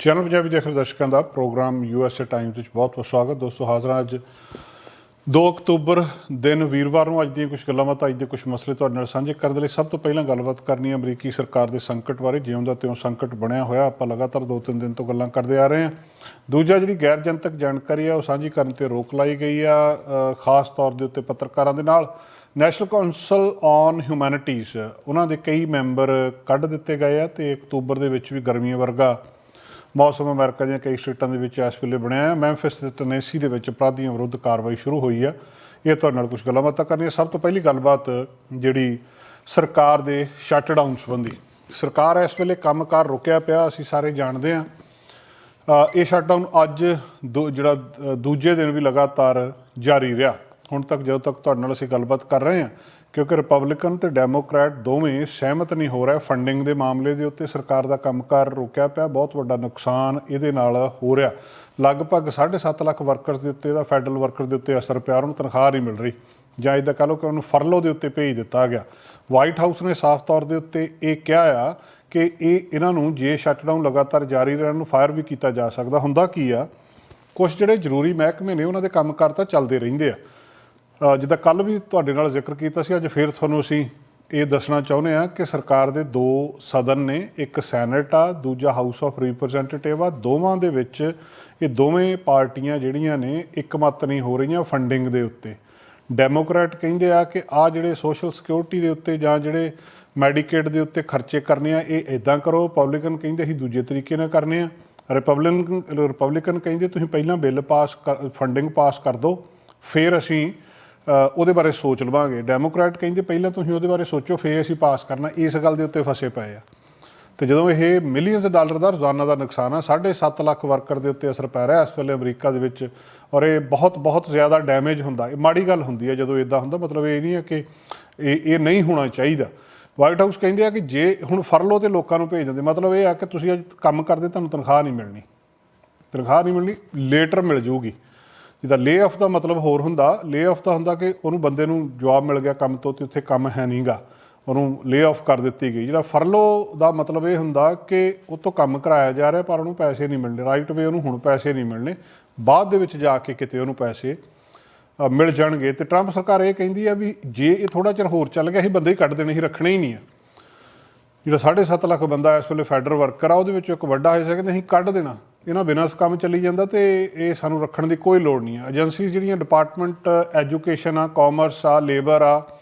Channel Punjabi ਦੇਖ ਰਹੇ ਦਰਸ਼ਕਾਂ ਦਾ ਪ੍ਰੋਗਰਾਮ ਯੂਐਸਏ ਟਾਈਮਜ਼ ਵਿੱਚ ਬਹੁਤ ਬਹੁਤ ਸਵਾਗਤ। ਦੋਸਤੋ, ਹਾਜ਼ਰ ਹਾਂ ਅੱਜ 2 ਅਕਤੂਬਰ ਦਿਨ ਵੀਰਵਾਰ ਨੂੰ ਅੱਜ ਦੀਆਂ ਕੁਝ ਗੱਲਾਂ ਬਾਤਾਂ, ਅੱਜ ਦੇ ਕੁਝ ਮਸਲੇ ਤੁਹਾਡੇ ਨਾਲ ਸਾਂਝੇ ਕਰਨ ਦੇ ਲਈ ਸਭ ਤੋਂ ਪਹਿਲਾਂ ਗੱਲਬਾਤ ਕਰਨੀ ਹੈ ਅਮਰੀਕੀ ਸਰਕਾਰ ਦੇ ਸੰਕਟ ਬਾਰੇ। ਜਿਉਂ ਦਾ ਤਿਉਂ ਸੰਕਟ ਬਣਿਆ ਹੋਇਆ, ਆਪਾਂ ਲਗਾਤਾਰ 2-3 ਦਿਨ ਤੋਂ ਗੱਲਾਂ ਕਰਦੇ ਆ ਰਹੇ ਹਾਂ। ਦੂਜਾ ਜਿਹੜੀ ਗੈਰ ਜਨਤਕ ਜਾਣਕਾਰੀ ਆ ਉਹ ਸਾਂਝੀ ਕਰਨ ਤੇ ਰੋਕ ਲਾਈ ਗਈ ਆ ਖਾਸ ਤੌਰ ਦੇ ਉੱਤੇ ਪੱਤਰਕਾਰਾਂ ਦੇ ਨਾਲ। ਨੈਸ਼ਨਲ ਕਾਉਂਸਲ ਔਨ ਹਿਊਮੈਨਿਟੀਜ਼, ਉਹਨਾਂ ਦੇ ਕਈ ਮੈਂਬਰ ਕੱਢ ਦਿੱਤੇ ਗਏ ਆ ਤੇ ਅਕਤੂਬਰ ਦੇ ਵਿੱਚ ਵੀ ਗਰਮੀਆਂ ਵਰਗਾ ਮੌਸਮ ਅਮਰੀਕਾ ਦੀਆਂ ਕਈ ਸਟੇਟਾਂ ਦੇ ਵਿੱਚ ਇਸ ਵੇਲੇ ਬਣਿਆ ਹੈ। ਮੈਂਫਿਸ ਤੇ ਟਨੇਸੀ ਦੇ ਵਿੱਚ ਅਪਰਾਧੀਆਂ ਵਿਰੁੱਧ ਕਾਰਵਾਈ ਸ਼ੁਰੂ ਹੋਈ ਆ ਇਹ ਤੁਹਾਡੇ ਨਾਲ ਕੁਝ ਗੱਲਾਂ ਬਾਤਾਂ ਕਰਨੀਆਂ। ਸਭ ਤੋਂ ਪਹਿਲੀ ਗੱਲਬਾਤ ਜਿਹੜੀ ਸਰਕਾਰ ਦੇ ਸ਼ਟਡਾਊਨ ਸੰਬੰਧੀ। ਸਰਕਾਰ ਇਸ ਵੇਲੇ ਕੰਮਕਾਰ ਰੁਕਿਆ ਪਿਆ, ਅਸੀਂ ਸਾਰੇ ਜਾਣਦੇ ਹਾਂ। ਇਹ ਸ਼ਟਡਾਊਨ ਅੱਜ ਦੂ- ਜਿਹੜਾ ਦੂਜੇ ਦਿਨ ਵੀ ਲਗਾਤਾਰ ਜਾਰੀ ਰਿਹਾ। ਹੁਣ ਤੱਕ ਜਦੋਂ ਤੱਕ ਤੁਹਾਡੇ ਨਾਲ ਅਸੀਂ ਗੱਲਬਾਤ ਕਰ ਰਹੇ ਹਾਂ ਕਿਉਂਕਿ ਰਿਪਬਲਿਕਨ ਤੇ ਡੈਮੋਕ੍ਰੈਟ ਦੋਵੇਂ ਸਹਿਮਤ ਨਹੀਂ ਹੋ ਰਹੇ ਫੰਡਿੰਗ ਦੇ ਮਾਮਲੇ ਦੇ ਉੱਤੇ ਸਰਕਾਰ ਦਾ ਕੰਮਕਾਰ ਰੁਕਿਆ ਪਿਆ, ਬਹੁਤ ਵੱਡਾ ਨੁਕਸਾਨ ਇਹਦੇ ਨਾਲ ਹੋ ਰਿਹਾ। ਲਗਭਗ 7.5 ਲੱਖ ਵਰਕਰਸ ਦੇ ਉੱਤੇ ਇਹਦਾ ਫੈਡਰਲ ਵਰਕਰ ਦੇ ਉੱਤੇ ਅਸਰ ਪਿਆ, ਉਹਨੂੰ ਤਨਖਾਹ ਨਹੀਂ ਮਿਲ ਰਹੀ। ਜਾਂ ਇਦਾਂ ਕਹ ਲਓ ਕਿ ਉਹਨੂੰ ਫਰਲੋ ਦੇ ਉੱਤੇ ਭੇਜ ਦਿੱਤਾ ਗਿਆ। ਵਾਈਟ ਹਾਊਸ ਨੇ ਸਾਫ਼ ਤੌਰ ਦੇ ਉੱਤੇ ਇਹ ਕਿਹਾ ਆ ਕਿ ਇਹ ਇਹਨਾਂ ਨੂੰ ਜੇ ਸ਼ਟਡਾਊਨ ਲਗਾਤਾਰ ਜਾਰੀ ਰਹਿਣ ਨੂੰ ਫਾਇਰ ਵੀ ਕੀਤਾ ਜਾ ਸਕਦਾ। ਹੁੰਦਾ ਕੀ ਆ? ਕੁਝ ਜਿਹੜੇ ਜ਼ਰੂਰੀ ਮਹਿਕਮੇ ਨੇ, ਉਹਨਾਂ ਦੇ ਕੰਮਕਾਰ ਤਾਂ ਚੱਲਦੇ ਰਹਿੰਦੇ ਆ। ਜਿੱਦਾਂ ਕੱਲ ਵੀ ਤੁਹਾਡੇ ਨਾਲ ਜ਼ਿਕਰ ਕੀਤਾ ਸੀ, ਅੱਜ ਫੇਰ ਤੁਹਾਨੂੰ ਅਸੀਂ ਇਹ ਦੱਸਣਾ ਚਾਹੁੰਦੇ ਆ ਕਿ ਸਰਕਾਰ ਦੇ ਦੋ ਸਦਨ ਨੇ, ਇੱਕ ਸੈਨੇਟ ਆ, ਦੂਜਾ ਹਾਊਸ ਆਫ ਰਿਪਰੈਜ਼ੈਂਟੇਟਿਵ ਆ। ਦੋਵਾਂ ਦੇ ਵਿੱਚ ਇਹ ਦੋਵੇਂ ਪਾਰਟੀਆਂ ਜਿਹੜੀਆਂ ਨੇ ਇਕਮਤ ਨਹੀਂ ਹੋ ਰਹੀਆਂ ਫੰਡਿੰਗ ਦੇ ਉੱਤੇ। ਡੈਮੋਕ੍ਰੈਟ ਕਹਿੰਦੇ ਆ ਕਿ ਆ ਜਿਹੜੇ ਸੋਸ਼ਲ ਸਿਕਿਉਰਿਟੀ ਦੇ ਉੱਤੇ ਜਾਂ ਜਿਹੜੇ ਮੈਡੀਕੇਟ ਦੇ ਉੱਤੇ ਖਰਚੇ ਕਰਨੇ ਆ, ਇਹ ਇਦਾਂ ਕਰੋ। ਰਿਪਬਲਿਕਨ ਕਹਿੰਦੇ ਅਸੀਂ ਦੂਜੇ ਤਰੀਕੇ ਨਾਲ ਕਰਨੇ ਆ। ਰਿਪਬਲਿਕਨ ਰਿਪਬਲਿਕਨ ਕਹਿੰਦੇ ਤੁਸੀਂ ਪਹਿਲਾਂ ਬਿੱਲ ਪਾਸ ਫੰਡਿੰਗ ਪਾਸ ਕਰ ਦਿਓ ਫਿਰ ਅਸੀਂ ਉਹਦੇ ਬਾਰੇ ਸੋਚ ਲਵਾਂਗੇ। ਡੈਮੋਕ੍ਰੈਟ ਕਹਿੰਦੇ ਪਹਿਲਾਂ ਤੁਸੀਂ ਉਹਦੇ ਬਾਰੇ ਸੋਚੋ, ਫਿਰ ਅਸੀਂ ਪਾਸ ਕਰਨਾ। ਇਸ ਗੱਲ ਦੇ ਉੱਤੇ ਫਸੇ ਪਏ ਆ। ਤੇ ਜਦੋਂ ਇਹ ਮਿਲੀਅਨਸ ਡਾਲਰ ਦਾ ਰੋਜ਼ਾਨਾ ਦਾ ਨੁਕਸਾਨ ਆ 7.5 ਲੱਖ ਵਰਕਰ ਦੇ ਉੱਤੇ ਅਸਰ ਪੈ ਰਿਹਾ ਇਸ ਵੇਲੇ ਅਮਰੀਕਾ ਦੇ ਵਿੱਚ। ਔਰ ਇਹ ਬਹੁਤ ਬਹੁਤ ਜ਼ਿਆਦਾ ਡੈਮੇਜ ਹੁੰਦਾ। ਇਹ ਮਾੜੀ ਗੱਲ ਹੁੰਦੀ ਹੈ ਜਦੋਂ ਇਦਾਂ ਹੁੰਦਾ, ਮਤਲਬ ਇਹ ਨਹੀਂ ਹੈ ਕਿ ਇਹ ਇਹ ਨਹੀਂ ਹੋਣਾ ਚਾਹੀਦਾ। ਵਾਈਟ ਹਾਊਸ ਕਹਿੰਦੇ ਆ ਕਿ ਜੇ ਹੁਣ ਫਰਲੋ ਤੇ ਲੋਕਾਂ ਨੂੰ ਭੇਜ ਦਿੰਦੇ। ਮਤਲਬ ਇਹ ਆ ਕਿ ਤੁਸੀਂ ਅੱਜ ਕੰਮ ਕਰਦੇ, ਤੁਹਾਨੂੰ ਤਨਖਾਹ ਨਹੀਂ ਮਿਲਣੀ। ਤਨਖਾਹ ਨਹੀਂ ਮਿਲਣੀ ਲੇਟਰ ਮਿਲ ਜੂਗੀ। ਜਿਹਦਾ ਲੇ ਆਫ ਦਾ ਮਤਲਬ ਹੋਰ ਹੁੰਦਾ ਲੇ ਆਫ ਦਾ ਹੁੰਦਾ ਕਿ ਉਹਨੂੰ ਬੰਦੇ ਨੂੰ ਜਵਾਬ ਮਿਲ ਗਿਆ ਕੰਮ ਤੋਂ ਤੇ ਉੱਥੇ ਕੰਮ ਹੈ ਨਹੀਂਗਾ। ਉਹਨੂੰ ਲੇ ਆਫ ਕਰ ਦਿੱਤੀ ਗਈ। ਜਿਹੜਾ ਫਰਲੋ ਦਾ ਮਤਲਬ ਇਹ ਹੁੰਦਾ ਕਿ ਉਹ ਤੋਂ ਕੰਮ ਕਰਾਇਆ ਜਾ ਰਿਹਾ ਪਰ ਉਹਨੂੰ ਪੈਸੇ ਨਹੀਂ ਮਿਲਣੇ। ਰਾਈਟ ਵੇ ਉਹਨੂੰ ਹੁਣ ਪੈਸੇ ਨਹੀਂ ਮਿਲਣੇ। ਬਾਅਦ ਦੇ ਵਿੱਚ ਜਾ ਕੇ ਕਿਤੇ ਉਹਨੂੰ ਪੈਸੇ ਮਿਲ ਜਾਣਗੇ। ਤੇ ਟਰੰਪ ਸਰਕਾਰ ਇਹ ਕਹਿੰਦੀ ਆ ਵੀ ਜੇ ਇਹ ਥੋੜਾ ਚਿਰ ਹੋਰ ਚੱਲ ਗਿਆ, ਅਸੀਂ ਬੰਦੇ ਹੀ ਕੱਢ ਦੇਣੇ ਸੀ ਰੱਖਣੇ ਹੀ ਨਹੀਂ ਆ। ਜਿਹੜਾ 7.5 ਲੱਖ ਬੰਦਾ ਇਸ ਵੇਲੇ ਫੈਡਰਲ ਵਰਕਰ ਆ, ਉਹਦੇ ਵਿੱਚੋਂ ਇੱਕ ਵੱਡਾ ਹਿੱਸਾ ਕਹਿੰਦੇ ਅਸੀਂ ਕੱਢ ਦੇਣਾ। ਇਹਨਾਂ ਬਿਨਾਂ ਕੰਮ ਚੱਲੀ ਜਾਂਦਾ ਤੇ ਇਹ ਸਾਨੂੰ ਰੱਖਣ ਦੀ ਕੋਈ ਲੋੜ ਨਹੀਂ ਆ। ਏਜੰਸੀ ਜਿਹੜੀਆਂ ਡਿਪਾਰਟਮੈਂਟ ਐਜੂਕੇਸ਼ਨ ਆ ਕਾਮਰਸ ਆ ਲੇਬਰ ਆ,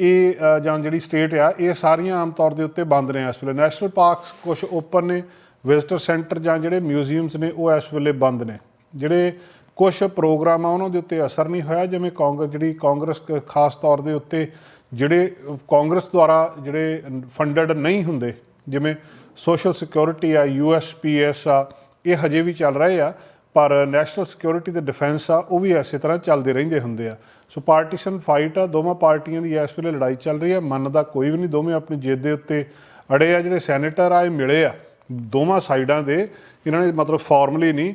ਇਹ ਜਾਂ ਜਿਹੜੀ ਸਟੇਟ ਆ, ਇਹ ਸਾਰੀਆਂ ਆਮ ਤੌਰ ਦੇ ਉੱਤੇ ਬੰਦ ਨੇ ਇਸ ਵੇਲੇ। ਨੈਸ਼ਨਲ ਪਾਰਕਸ ਕੁਝ ਓਪਨ ਨੇ ਵਿਜ਼ਟਰ ਸੈਂਟਰ ਜਾਂ ਜਿਹੜੇ ਮਿਊਜ਼ੀਅਮਸ ਨੇ, ਉਹ ਇਸ ਵੇਲੇ ਬੰਦ ਨੇ। ਜਿਹੜੇ ਕੁਝ ਪ੍ਰੋਗਰਾਮ ਆ, ਉਹਨਾਂ ਦੇ ਉੱਤੇ ਅਸਰ ਨਹੀਂ ਹੋਇਆ, ਜਿਵੇਂ ਕਾਂਗਰਸ ਜਿਹੜੀ ਕਾਂਗਰਸ ਕ- ਖਾਸ ਤੌਰ ਦੇ ਉੱਤੇ ਜਿਹੜੇ ਕਾਂਗਰਸ ਦੁਆਰਾ ਜਿਹੜੇ ਫੰਡਡ ਨਹੀਂ ਹੁੰਦੇ, ਜਿਵੇਂ ਸੋਸ਼ਲ ਸਿਕਿਉਰਿਟੀ ਆ ਯੂਐਸਪੀਐਸ ਆ ਇਹ ਹਜੇ ਵੀ ਚੱਲ ਰਹੇ ਆ, ਪਰ ਨੈਸ਼ਨਲ ਸਿਕਿਉਰਿਟੀ ਤੇ ਡਿਫੈਂਸ ਆ, ਉਹ ਵੀ ਇਸੇ ਤਰ੍ਹਾਂ ਚੱਲਦੇ ਰਹਿੰਦੇ ਹੁੰਦੇ ਆ। ਸੋ ਪਾਰਟੀਸ਼ਨ ਫਾਈਟ ਆ, ਦੋਵਾਂ ਪਾਰਟੀਆਂ ਦੀ ਇਸ ਵੇਲੇ ਲੜਾਈ ਚੱਲ ਰਹੀ ਆ। ਮੰਨਦਾ ਕੋਈ ਵੀ ਨਹੀਂ ਦੋਵੇਂ ਆਪਣੀ ਜਿੱਦ ਦੇ ਉੱਤੇ ਅੜੇ ਆ, ਜਿਹੜੇ ਸੈਨੇਟਰ ਆਏ ਮਿਲੇ ਆ। ਦੋਵਾਂ ਸਾਈਡਾਂ ਦੇ, ਇਹਨਾਂ ਨੇ ਮਤਲਬ ਫਾਰਮਲੀ ਨਹੀਂ